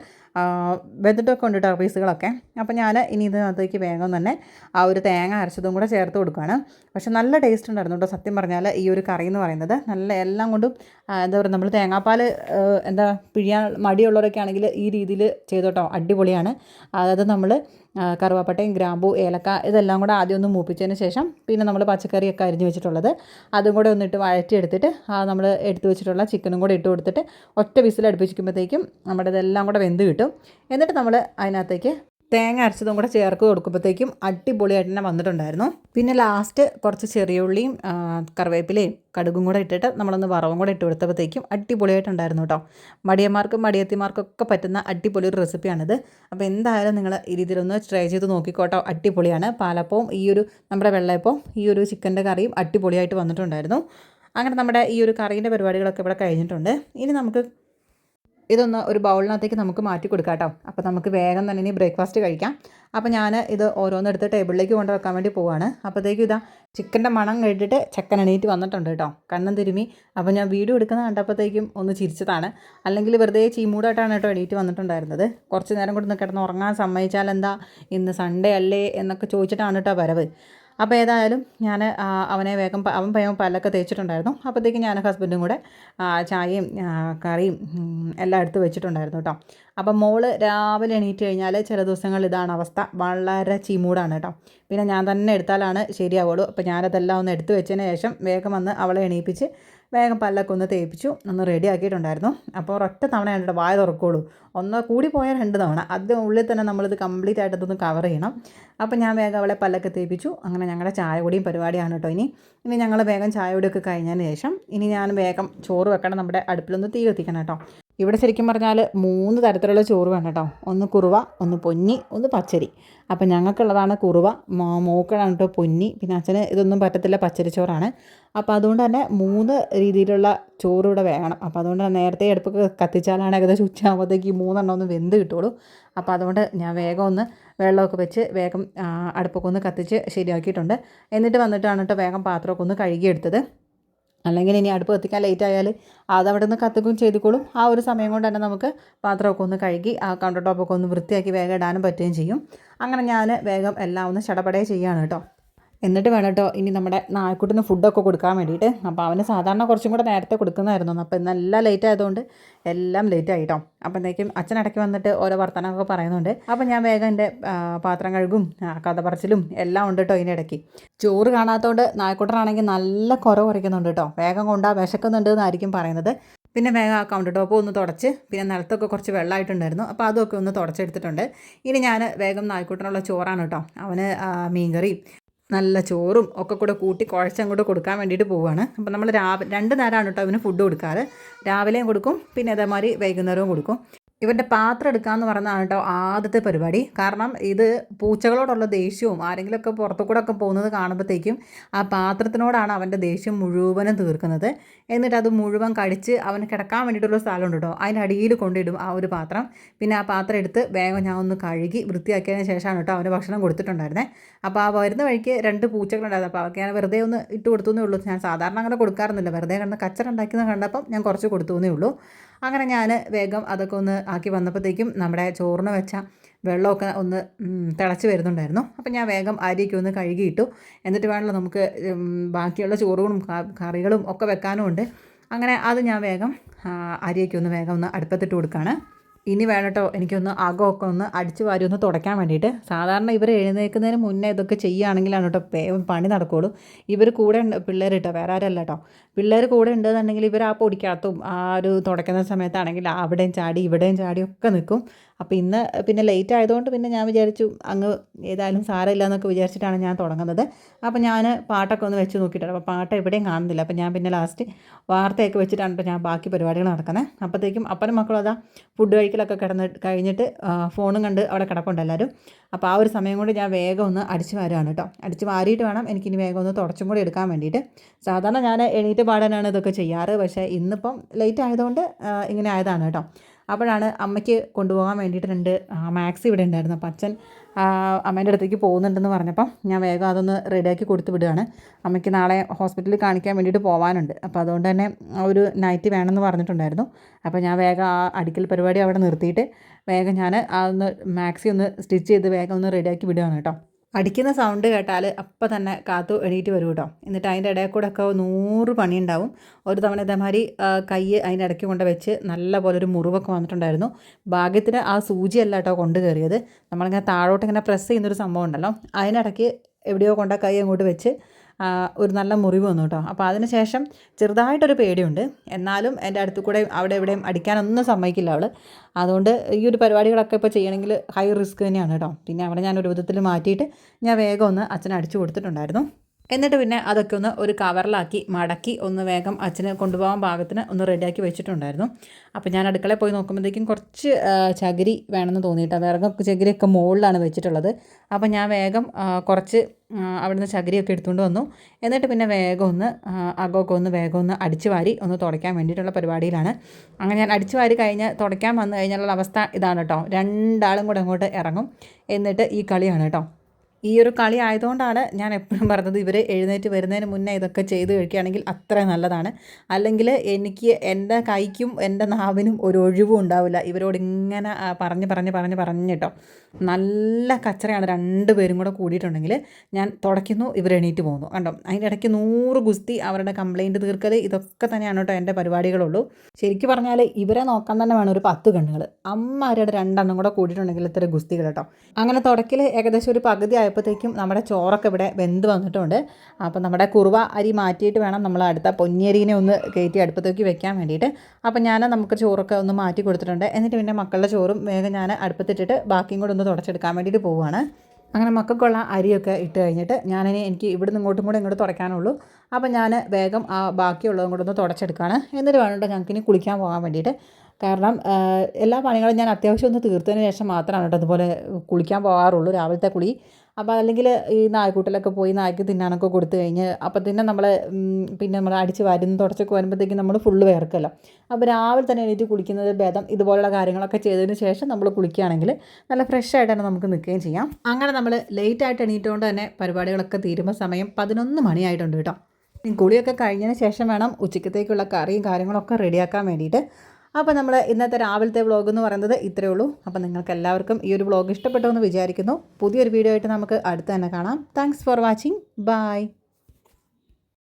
വെന്തിട്ടൊക്കെ ഉണ്ട് കേട്ടോ പീസുകളൊക്കെ. അപ്പോൾ ഞാൻ ഇനി ഇതിനകത്തേക്ക് വേഗം തന്നെ ആ ഒരു തേങ്ങ അരച്ചതും കൂടെ ചേർത്ത് കൊടുക്കുകയാണ് പക്ഷെ നല്ല ടേസ്റ്റ് ഉണ്ടായിരുന്നു കേട്ടോ സത്യം പറഞ്ഞാൽ ഈ ഒരു കറി എന്ന് പറയുന്നത്. നല്ല എല്ലാം കൊണ്ടും എന്താ പറയുക നമ്മൾ തേങ്ങാപ്പാൽ എന്താ പിഴിയാൻ മടിയുള്ളവരൊക്കെ ആണെങ്കിൽ ഈ രീതിയിൽ ചെയ്തോട്ടോ അടിപൊളിയാണ്. അതായത് നമ്മൾ കറുവാപ്പട്ടയും ഗ്രാമ്പു ഏലക്ക ഇതെല്ലാം കൂടെ ആദ്യം ഒന്ന് മൂപ്പിച്ചതിന് ശേഷം പിന്നെ നമ്മൾ പച്ചക്കറിയൊക്കെ അരിഞ്ഞ് വെച്ചിട്ടുള്ളത്. അതും കൂടെ ഒന്നിട്ട് വഴറ്റിയെടുത്തിട്ട് ആ നമ്മൾ എടുത്തു വെച്ചിട്ടുള്ള ചിക്കനും കൂടെ ഇട്ട് കൊടുത്തിട്ട് ഒറ്റ വിസിൽ അടുപ്പിച്ചിരിക്കുമ്പോഴത്തേക്കും നമ്മുടെ ഇതെല്ലാം കൂടെ വെന്ത് കിട്ടും. എന്നിട്ട് നമ്മൾ അതിനകത്തേക്ക് തേങ്ങ അരച്ചതും കൂടെ ചേർത്ത് കൊടുക്കുമ്പോഴത്തേക്കും അടിപൊളിയായിട്ട് തന്നെ വന്നിട്ടുണ്ടായിരുന്നു. പിന്നെ ലാസ്റ്റ് കുറച്ച് ചെറിയ ഉള്ളിയും കറിവേപ്പിലയും കടുകും കൂടെ ഇട്ടിട്ട് നമ്മളൊന്ന് വറവും കൂടെ ഇട്ട് കൊടുത്തപ്പോഴത്തേക്കും അടിപൊളിയായിട്ടുണ്ടായിരുന്നു കേട്ടോ മടിയന്മാർക്കും മടിയത്തിമാർക്കൊക്കെ പറ്റുന്ന അടിപൊളി ഒരു റെസിപ്പിയാണിത് അപ്പോൾ എന്തായാലും നിങ്ങൾ ഈ രീതിയിലൊന്ന് ട്രൈ ചെയ്ത് നോക്കിക്കോട്ടോ അടിപൊളിയാണ്. പാലപ്പവും ഈ ഒരു നമ്മുടെ വെള്ളയപ്പവും ഈ ഒരു ചിക്കന്റെ കറിയും അടിപൊളിയായിട്ട് വന്നിട്ടുണ്ടായിരുന്നു. അങ്ങനെ നമ്മുടെ ഈ ഒരു കറീന്റെ പരിപാടികളൊക്കെ ഇവിടെ കഴിഞ്ഞിട്ടുണ്ട്. ഇനി നമുക്ക് ഇതൊന്ന് ഒരു ബൗളിനകത്തേക്ക് നമുക്ക് മാറ്റി കൊടുക്കാം കേട്ടോ. അപ്പോൾ നമുക്ക് വേഗം തന്നെ ഇനി ബ്രേക്ക്ഫാസ്റ്റ് കഴിക്കാം. അപ്പോൾ ഞാൻ ഇത് ഓരോന്നെടുത്ത് ടേബിളിലേക്ക് കൊണ്ട് വെക്കാൻ വേണ്ടി പോവാണ്. അപ്പോഴത്തേക്കും ഇതാ ചിക്കന്റെ മണം കേട്ടിട്ട് ചക്കൻ എണീറ്റ് വന്നിട്ടുണ്ട് കേട്ടോ. കണ്ണും തിരുമി. അപ്പോൾ ഞാൻ വീഡിയോ എടുക്കുന്ന കണ്ടപ്പോഴത്തേക്കും ഒന്ന് ചിരിച്ചതാണ്. അല്ലെങ്കിൽ വെറുതെ ചീമൂടായിട്ടാണ് കേട്ടോ എണീറ്റ് വന്നിട്ടുണ്ടായിരുന്നത്. കുറച്ച് നേരം കൂടി കിടന്ന് ഉറങ്ങാൻ സമ്മതിച്ചാൽ എന്താ ഇന്ന് സൺഡേ അല്ലേ എന്നൊക്കെ ചോദിച്ചിട്ടാണ് കേട്ടോ വരവ്. അപ്പോൾ ഏതായാലും ഞാൻ അവനെ വേഗം അവൻ വേഗം പല്ലൊക്കെ തേച്ചിട്ടുണ്ടായിരുന്നു. അപ്പോഴത്തേക്കും ഞാൻ ഹസ്ബൻഡും കൂടെ ചായയും കറിയും എല്ലാം എടുത്ത് വെച്ചിട്ടുണ്ടായിരുന്നു കേട്ടോ. അപ്പം മോൾ രാവിലെ എണീറ്റ് കഴിഞ്ഞാൽ ചില ദിവസങ്ങളിൽ ഇതാണ് അവസ്ഥ. വളരെ ചീമൂടാണ് കേട്ടോ. പിന്നെ ഞാൻ തന്നെ എടുത്താലാണ് ശരിയാവുള്ളൂ. അപ്പോൾ ഞാനതെല്ലാം ഒന്ന് എടുത്തു വെച്ചതിന് ശേഷം വേഗം വന്ന് അവളെ എണീപ്പിച്ച് വേഗം പല്ലൊക്കെ ഒന്ന് തേപ്പിച്ചു ഒന്ന് റെഡി ആക്കിയിട്ടുണ്ടായിരുന്നു. അപ്പോൾ ഒരൊറ്റ തവണ കണ്ടിട്ട് വായ തുറക്കുള്ളൂ. ഒന്ന് കൂടി പോയാൽ രണ്ട് തവണ. അതിന്റെ ഉള്ളിൽ തന്നെ നമ്മളിത് കംപ്ലീറ്റ് ആയിട്ട് ഇതൊന്ന് കവർ ചെയ്യണം. അപ്പോൾ ഞാൻ വേഗം അവളെ പല്ലൊക്കെ തേപ്പിച്ചു. അങ്ങനെ ഞങ്ങളുടെ ചായ കൂടിയും പരിപാടിയാണ് കേട്ടോ ഇനി. ഇനി ഞങ്ങൾ വേഗം ചായ കൂടിയൊക്കെ കഴിഞ്ഞതിന് ശേഷം ഇനി ഞാൻ വേഗം ചോറ് വെക്കണം. നമ്മുടെ അടുപ്പിലൊന്ന് തീ കത്തിക്കണം കേട്ടോ. ഇവിടെ ശരിക്കും പറഞ്ഞാൽ മൂന്ന് തരത്തിലുള്ള ചോറ് വേണം കേട്ടോ. ഒന്ന് കുറുവ ഒന്ന് പൊന്നി ഒന്ന് പച്ചരി. അപ്പം ഞങ്ങൾക്കുള്ളതാണ് കുറുവ മോക്കളാണ് കേട്ടോ പൊന്നി. പിന്നെ അച്ഛന് ഇതൊന്നും പറ്റത്തില്ല പച്ചരി ചോറാണ്. അപ്പോൾ അതുകൊണ്ട് തന്നെ മൂന്ന് രീതിയിലുള്ള ചോറ് ഇവിടെ വേണം. അപ്പോൾ അതുകൊണ്ട് നേരത്തെ അടുപ്പൊക്കെ കത്തിച്ചാലാണ് ഏകദേശം ഉച്ചയാകുമ്പോഴത്തേക്ക് ഈ മൂന്നെണ്ണം ഒന്ന് വെന്ത് കിട്ടുള്ളൂ അപ്പോൾ അതുകൊണ്ട് ഞാൻ വേഗം ഒന്ന് വെള്ളമൊക്കെ വെച്ച് വേഗം അടുപ്പൊക്കെ ഒന്ന് കത്തിച്ച് ശരിയാക്കിയിട്ടുണ്ട്. എന്നിട്ട് വന്നിട്ടാണ് കേട്ടോ വേഗം പാത്രമൊക്കെ ഒന്ന് കഴുകിയെടുത്തത്. അല്ലെങ്കിൽ ഇനി അടുപ്പ് കത്തിക്കാൻ ലേറ്റ് ആയാൽ അതവിടെ നിന്ന് കത്തിക്കും ചെയ്തുകൊള്ളും. ആ ഒരു സമയം കൊണ്ട് തന്നെ നമുക്ക് പാത്രമൊക്കെ ഒന്ന് കഴുകി ആ കൗണ്ടർ ടോപ്പൊക്കെ ഒന്ന് വൃത്തിയാക്കി വേഗം ഇടാനും പറ്റുകയും ചെയ്യും. അങ്ങനെ ഞാൻ വേഗം എല്ലാം ഒന്ന് ചടപടയെ ചെയ്യുകയാണ് കേട്ടോ. എന്നിട്ട് വേണം കേട്ടോ ഇനി നമ്മുടെ നായ്ക്കുട്ടിന് ഫുഡൊക്കെ കൊടുക്കാൻ വേണ്ടിയിട്ട്. അപ്പോൾ അവന് സാധാരണ കുറച്ചും കൂടെ നേരത്തെ കൊടുക്കുന്നതായിരുന്നു. അപ്പോൾ ഇന്ന് എല്ലാം ലേറ്റ് ആയതുകൊണ്ട് എല്ലാം ലേറ്റ് ആയിട്ടോ അപ്പോഴത്തേക്കും അച്ഛൻ ഇടയ്ക്ക് വന്നിട്ട് ഓരോ വർത്തമാനമൊക്കെ പറയുന്നുണ്ട്. അപ്പോൾ ഞാൻ വേഗം എന്റെ പാത്രം കഴുകും കഥ പറച്ചിലും എല്ലാം ഉണ്ട് കേട്ടോ ഇതിന്റെ ഇടയ്ക്ക്. ചോറ് കാണാത്തതുകൊണ്ട് നായ്ക്കുട്ടനാണെങ്കിൽ നല്ല കുറവ് കുറയ്ക്കുന്നുണ്ട് കേട്ടോ വേഗം കൊണ്ടാ വിശക്കുന്നുണ്ട് എന്നായിരിക്കും പറയുന്നത്. പിന്നെ വേഗം ആ കൗണ്ടർ ടോപ്പ് ഒന്ന് തുടച്ച് പിന്നെ നിലത്തൊക്കെ കുറച്ച് വെള്ളമായിട്ടുണ്ടായിരുന്നു അപ്പോൾ അതൊക്കെ ഒന്ന് തുടച്ചെടുത്തിട്ടുണ്ട്. ഇനി ഞാൻ വേഗം നായ്ക്കുട്ടനുള്ള ചോറാണ് കേട്ടോ അവന് മീൻകറി നല്ല ചോറും ഒക്കെ കൂടെ കൂട്ടി കുഴച്ചങ്ങോട്ട് കൊടുക്കാൻ വേണ്ടിയിട്ട് പോവുകയാണ് അപ്പോൾ നമ്മൾ രാവിലെ രണ്ട് നേരമാണ് കേട്ടോ അവന് ഫുഡ് കൊടുക്കാറ്. രാവിലെയും കൊടുക്കും പിന്നെ അതേമാതിരി വൈകുന്നേരവും കൊടുക്കും. ഇവന്റെ പാത്രം എടുക്കാമെന്ന് പറഞ്ഞതാണ് കേട്ടോ ആദ്യത്തെ പരിപാടി. കാരണം ഇത് പൂച്ചകളോടുള്ള ദേഷ്യവും ആരെങ്കിലുമൊക്കെ പുറത്തു കൂടെ ഒക്കെ പോകുന്നത് കാണുമ്പോഴത്തേക്കും ആ പാത്രത്തിനോടാണ് അവന്റെ ദേഷ്യം മുഴുവനും തീർക്കുന്നത്. എന്നിട്ട് അത് മുഴുവൻ കടിച്ച് അവന് കിടക്കാൻ വേണ്ടിയിട്ടുള്ള സ്ഥലമുണ്ട് കേട്ടോ. അതിനടിയിൽ കൊണ്ടിടും ആ ഒരു പാത്രം. പിന്നെ ആ പാത്രം എടുത്ത് വേഗം ഞാൻ ഒന്ന് കഴുകി വൃത്തിയാക്കിയതിന് ശേഷമാണ് കേട്ടോ അവന് ഭക്ഷണം കൊടുത്തിട്ടുണ്ടായിരുന്നത് അപ്പോൾ ആ വരുന്ന വഴിക്ക് രണ്ട് പൂച്ചകളുണ്ടായിരുന്നു. അപ്പോൾ അവർക്ക് ഞാൻ വെറുതെ ഒന്ന് ഇട്ട് കൊടുത്തു എന്നേ ഉള്ളൂ. ഞാൻ സാധാരണ അങ്ങനെ കൊടുക്കാറൊന്നുമില്ല. വെറുതെ കണ്ട് കച്ചറുണ്ടാക്കിയെന്ന് കണ്ടപ്പം ഞാൻ കുറച്ച് കൊടുത്തു എന്നേ ഉള്ളൂ. അങ്ങനെ ഞാൻ വേഗം അതൊക്കെ ഒന്ന് ആക്കി വന്നപ്പോഴത്തേക്കും നമ്മുടെ ചോറിന് വെച്ച വെള്ളമൊക്കെ ഒന്ന് തിളച്ച് വരുന്നുണ്ടായിരുന്നു. അപ്പം ഞാൻ വേഗം അരിയൊക്കെ ഒന്ന് കഴുകിയിട്ടു. എന്നിട്ട് വേണമല്ലോ നമുക്ക് ബാക്കിയുള്ള ചോറുകളും കറികളും ഒക്കെ വെക്കാനും ഉണ്ട് അങ്ങനെ അത് ഞാൻ വേഗം അരിയൊക്കെ ഒന്ന് വേഗം ഒന്ന് അടുപ്പത്തിട്ട് കൊടുക്കുകയാണ് ഇനി വേണം കേട്ടോ എനിക്കൊന്ന് അകമൊക്കെ ഒന്ന് അടിച്ചു വാരി ഒന്ന് തുടയ്ക്കാൻ വേണ്ടിയിട്ട്. സാധാരണ ഇവർ എഴുന്നേൽക്കുന്നതിന് മുന്നേ ഇതൊക്കെ ചെയ്യുകയാണെങ്കിലാണ് കേട്ടോ പണി നടക്കുകയുള്ളൂ ഇവർ കൂടെ ഉണ്ട് പിള്ളേർ കേട്ടോ വേറെ ആരല്ല കേട്ടോ. പിള്ളേർ കൂടെ ഉണ്ടെന്നുണ്ടെങ്കിൽ ഇവർ ആ പൊടിക്കകത്തും ആ ഒരു തുടയ്ക്കുന്ന സമയത്താണെങ്കിൽ അവിടെയും ചാടി ഇവിടെയും ചാടി ഒക്കെ നിൽക്കും. അപ്പോൾ ഇന്ന് പിന്നെ ലേറ്റ് ആയതുകൊണ്ട് പിന്നെ ഞാൻ വിചാരിച്ചു അങ്ങ് ഏതായാലും സാരമില്ല എന്നൊക്കെ വിചാരിച്ചിട്ടാണ് ഞാൻ തുടങ്ങുന്നത്. അപ്പോൾ ഞാൻ പാട്ടൊക്കെ ഒന്ന് വെച്ച് നോക്കിയിട്ടുണ്ട് അപ്പോൾ പാട്ട് എവിടെയും കാണുന്നില്ല. അപ്പോൾ ഞാൻ പിന്നെ ലാസ്റ്റ് വാർത്തയൊക്കെ വെച്ചിട്ടാണ് ഇപ്പോൾ ഞാൻ ബാക്കി പരിപാടികൾ നടക്കുന്നത് അപ്പോഴത്തേക്കും അപ്പനും മക്കളും അതാ ഫുഡ് കഴിക്കലൊക്കെ കിടന്ന് കഴിഞ്ഞിട്ട് ഫോണും കണ്ട് അവിടെ കിടപ്പുണ്ട് എല്ലാവരും അപ്പോൾ ആ ഒരു സമയം കൊണ്ട് ഞാൻ വേഗം ഒന്ന് അടിച്ച് വാരുകയാണ് കേട്ടോ. അടിച്ച് വാരിയിട്ട് വേണം എനിക്കിനി വേഗം ഒന്ന് തുടച്ചും കൂടി എടുക്കാൻ വേണ്ടിയിട്ട്. സാധാരണ ഞാൻ എണീറ്റ് പാടാനാണ് ഇതൊക്കെ ചെയ്യാറ്. പക്ഷേ ഇന്നിപ്പം ലേറ്റ് ആയതുകൊണ്ട് ഇങ്ങനെ ആയതാണ് കേട്ടോ. അപ്പോഴാണ് അമ്മയ്ക്ക് കൊണ്ടുപോകാൻ വേണ്ടിയിട്ട് രണ്ട് മാക്സ് ഇവിടെ ഉണ്ടായിരുന്നു അപ്പം അച്ഛൻ അമ്മേന്റെ അടുത്തേക്ക് പോകുന്നുണ്ടെന്ന് പറഞ്ഞപ്പം ഞാൻ വേഗം അതൊന്ന് റെഡിയാക്കി കൊടുത്തു വിടുകയാണ്. അമ്മയ്ക്ക് നാളെ ഹോസ്പിറ്റലിൽ കാണിക്കാൻ വേണ്ടിയിട്ട് പോകാനുണ്ട് അപ്പോൾ അതുകൊണ്ട് തന്നെ ഒരു നൈറ്റ് വേണമെന്ന് പറഞ്ഞിട്ടുണ്ടായിരുന്നു. അപ്പോൾ ഞാൻ വേഗം ആ അടിക്കൽ പരിപാടി അവിടെ നിർത്തിയിട്ട് വേഗം ഞാൻ അതൊന്ന് മാക്സി ഒന്ന് സ്റ്റിച്ച് ചെയ്ത് വേഗം ഒന്ന് റെഡിയാക്കി വിടുകയാണ് കേട്ടോ. അടിക്കുന്ന സൗണ്ട് കേട്ടാൽ അപ്പം തന്നെ കാത്തു എണീറ്റ് വരും കേട്ടോ എന്നിട്ട് അതിന്റെ ഇടയിൽ കൂടെ ഒക്കെ നൂറ് പണിയുണ്ടാവും. ഒരു തവണ ഇതേമാതിരി കൈ അതിന്റെ ഇടയ്ക്ക് കൊണ്ട് വെച്ച് നല്ല പോലെ ഒരു മുറിവൊക്കെ വന്നിട്ടുണ്ടായിരുന്നു. ഭാഗ്യത്തിന് ആ സൂചിയല്ല കേട്ടോ കൊണ്ട് കയറിയത് നമ്മളിങ്ങനെ താഴോട്ട് ഇങ്ങനെ പ്രസ് ചെയ്യുന്നൊരു സംഭവം ഉണ്ടല്ലോ. അതിനിടയ്ക്ക് എവിടെയോ കൊണ്ട കൈ അങ്ങോട്ട് വെച്ച് ഒരു നല്ല മുറിവ് വന്നു കേട്ടോ. അപ്പോൾ അതിനുശേഷം ചെറുതായിട്ടൊരു പേടിയുണ്ട്. എന്നാലും എന്റെ അടുത്ത് കൂടെ അവിടെ എവിടെയും അടിക്കാനൊന്നും സമ്മതിക്കില്ല അവൾ അതുകൊണ്ട് ഈ ഒരു പരിപാടികളൊക്കെ ഇപ്പോൾ ചെയ്യണമെങ്കിൽ ഹൈ റിസ്ക് തന്നെയാണ് കേട്ടോ. പിന്നെ അവിടെ ഞാൻ ഒരു വിധത്തിൽ മാറ്റിയിട്ട് ഞാൻ വേഗം ഒന്ന് അച്ഛനെ കൊടുത്തിട്ടുണ്ടായിരുന്നു. എന്നിട്ട് പിന്നെ അതൊക്കെ ഒന്ന് ഒരു കവറിലാക്കി മടക്കി ഒന്ന് വേഗം അച്ഛന് കൊണ്ടുപോകാൻ പാകത്തിന് ഒന്ന് റെഡിയാക്കി വെച്ചിട്ടുണ്ടായിരുന്നു. അപ്പോൾ ഞാൻ അടുക്കളയിൽ പോയി നോക്കുമ്പോഴത്തേക്കും കുറച്ച് ചകിരി വേണമെന്ന് തോന്നിയിട്ട്. വിറകൊക്കെ ചകിരിയൊക്കെ മുകളിലാണ് വെച്ചിട്ടുള്ളത്. അപ്പോൾ ഞാൻ വേഗം കുറച്ച് അവിടുന്ന് ചകിരിയൊക്കെ എടുത്തുകൊണ്ട് വന്നു. എന്നിട്ട് പിന്നെ വേഗം ഒന്ന് അകമൊക്കെ ഒന്ന് വേഗം ഒന്ന് അടിച്ചു വാരി ഒന്ന് തുടയ്ക്കാൻ വേണ്ടിയിട്ടുള്ള പരിപാടിയിലാണ്. അങ്ങനെ ഞാൻ അടിച്ചു വാരി കഴിഞ്ഞ് തുടയ്ക്കാൻ വന്നു കഴിഞ്ഞാലുള്ള അവസ്ഥ ഇതാണ് കേട്ടോ. രണ്ടാളും കൂടെ അങ്ങോട്ട് ഇറങ്ങും. എന്നിട്ട് ഈ കളിയാണ് കേട്ടോ. ഈ ഒരു കളി ആയതുകൊണ്ടാണ് ഞാൻ എപ്പോഴും പറഞ്ഞത് ഇവർ എഴുന്നേറ്റ് വരുന്നതിന് മുന്നേ ഇതൊക്കെ ചെയ്ത് കഴിക്കുകയാണെങ്കിൽ അത്ര നല്ലതാണ്. അല്ലെങ്കിൽ എനിക്ക് എന്റെ കൈക്കും എന്റെ നാവിനും ഒരു ഒഴിവും ഉണ്ടാവില്ല. ഇവരോട് ഇങ്ങനെ പറഞ്ഞ് പറഞ്ഞ് പറഞ്ഞ് പറഞ്ഞിട്ടോ നല്ല കച്ചറയാണ് രണ്ട് പേരും കൂടെ കൂടിയിട്ടുണ്ടെങ്കിൽ ഞാൻ തുടയ്ക്കുന്നു ഇവർ എണീറ്റ് പോകുന്നു. കണ്ടോ? അതിന്റെ ഇടയ്ക്ക് നൂറ് ഗുസ്തി അവരുടെ കംപ്ലയിന്റ് തീർക്കൽ ഇതൊക്കെ തന്നെയാണ് കേട്ടോ എന്റെ പരിപാടികളുള്ളൂ. ശരിക്കും പറഞ്ഞാൽ ഇവരെ നോക്കാൻ തന്നെ വേണം ഒരു പത്ത് കണ്ണുകൾ അമ്മമാരുടെ രണ്ടെണ്ണം കൂടെ കൂടിയിട്ടുണ്ടെങ്കിൽ ഇത്ര ഗുസ്തികൾ കേട്ടോ. അങ്ങനെ തുടക്കിൽ ഏകദേശം ഒരു പകുതി ആയപ്പോഴത്തേക്കും നമ്മുടെ ചോറൊക്കെ ഇവിടെ വെന്ത് വന്നിട്ടുണ്ട്. അപ്പോൾ നമ്മുടെ കുറുവ അരി മാറ്റിയിട്ട് വേണം നമ്മൾ അടുത്ത പൊന്നിയരിനെ ഒന്ന് കയറ്റി അടുപ്പത്തേക്ക് വെക്കാൻ വേണ്ടിയിട്ട്. അപ്പോൾ ഞാൻ നമുക്ക് ചോറൊക്കെ ഒന്ന് മാറ്റി കൊടുത്തിട്ടുണ്ട്. എന്നിട്ട് പിന്നെ മക്കളുടെ ചോറും വേഗം ഞാൻ അടുപ്പത്തിട്ടിട്ട് ബാക്കിയും കൂടെ ഒന്ന് തുടച്ചെടുക്കാൻ വേണ്ടിയിട്ട് പോവുകയാണ്. അങ്ങനെ മക്കൾക്കുള്ള അരിയൊക്കെ ഇട്ട് കഴിഞ്ഞിട്ട് ഞാനിനി എനിക്ക് ഇവിടുന്ന് ഇങ്ങോട്ടും കൂടെ ഇങ്ങോട്ട് തുടയ്ക്കാനുള്ളൂ. അപ്പോൾ ഞാൻ വേഗം ആ ബാക്കിയുള്ളതും കൂടെ ഒന്ന് തുടച്ചെടുക്കുകയാണ്. എന്നിട്ട് വേണം കേട്ടോ ഞങ്ങൾക്ക് ഇനി കുളിക്കാൻ പോകാൻ വേണ്ടിയിട്ട് കാരണം എല്ലാ പണികളും ഞാൻ അത്യാവശ്യം ഒന്ന് തീർത്തതിന് ശേഷം മാത്രമാണ് കേട്ടോ അതുപോലെ കുളിക്കാൻ പോകാറുള്ളൂ രാവിലത്തെ കുളി. അപ്പോൾ അല്ലെങ്കിൽ ഈ നായ്ക്കൂട്ടിലൊക്കെ പോയി നായ്ക്ക് തിന്നാനൊക്കെ കൊടുത്തു കഴിഞ്ഞ് അപ്പോൾ തന്നെ നമ്മൾ പിന്നെ നമ്മൾ അടിച്ച് വരുന്ന തുടച്ചൊക്കെ വരുമ്പോഴത്തേക്കും നമ്മൾ ഫുള്ള് വേർക്കല്ലോ അപ്പോൾ രാവിലെ തന്നെ എണീറ്റ് കുളിക്കുന്നത് ഭേദം ഇതുപോലുള്ള കാര്യങ്ങളൊക്കെ ചെയ്തതിന് ശേഷം നമ്മൾ കുളിക്കുകയാണെങ്കിൽ നല്ല ഫ്രഷ് ആയിട്ട് തന്നെ നമുക്ക് നിൽക്കുകയും ചെയ്യാം. അങ്ങനെ നമ്മൾ ലേറ്റ് ആയിട്ട് എണീറ്റുകൊണ്ട് തന്നെ പരിപാടികളൊക്കെ തീരുമ്പോൾ സമയം പതിനൊന്ന് മണിയായിട്ടുണ്ട് കേട്ടോ. കുളിയൊക്കെ കഴിഞ്ഞതിന് ശേഷം വേണം ഉച്ചക്കത്തേക്കുള്ള കറിയും കാര്യങ്ങളൊക്കെ റെഡിയാക്കാൻ വേണ്ടിയിട്ട്. അപ്പോൾ നമ്മൾ ഇന്നത്തെ രാവിലത്തെ വ്ളോഗ് എന്ന് പറയുന്നത് ഇത്രയേ ഉള്ളൂ. അപ്പോൾ നിങ്ങൾക്ക് എല്ലാവർക്കും ഈ ഒരു വ്ളോഗ് ഇഷ്ടപ്പെട്ടു എന്ന് വിചാരിക്കുന്നു. പുതിയൊരു വീഡിയോ ആയിട്ട് നമുക്ക് അടുത്ത് തന്നെ കാണാം. Thanks for watching bye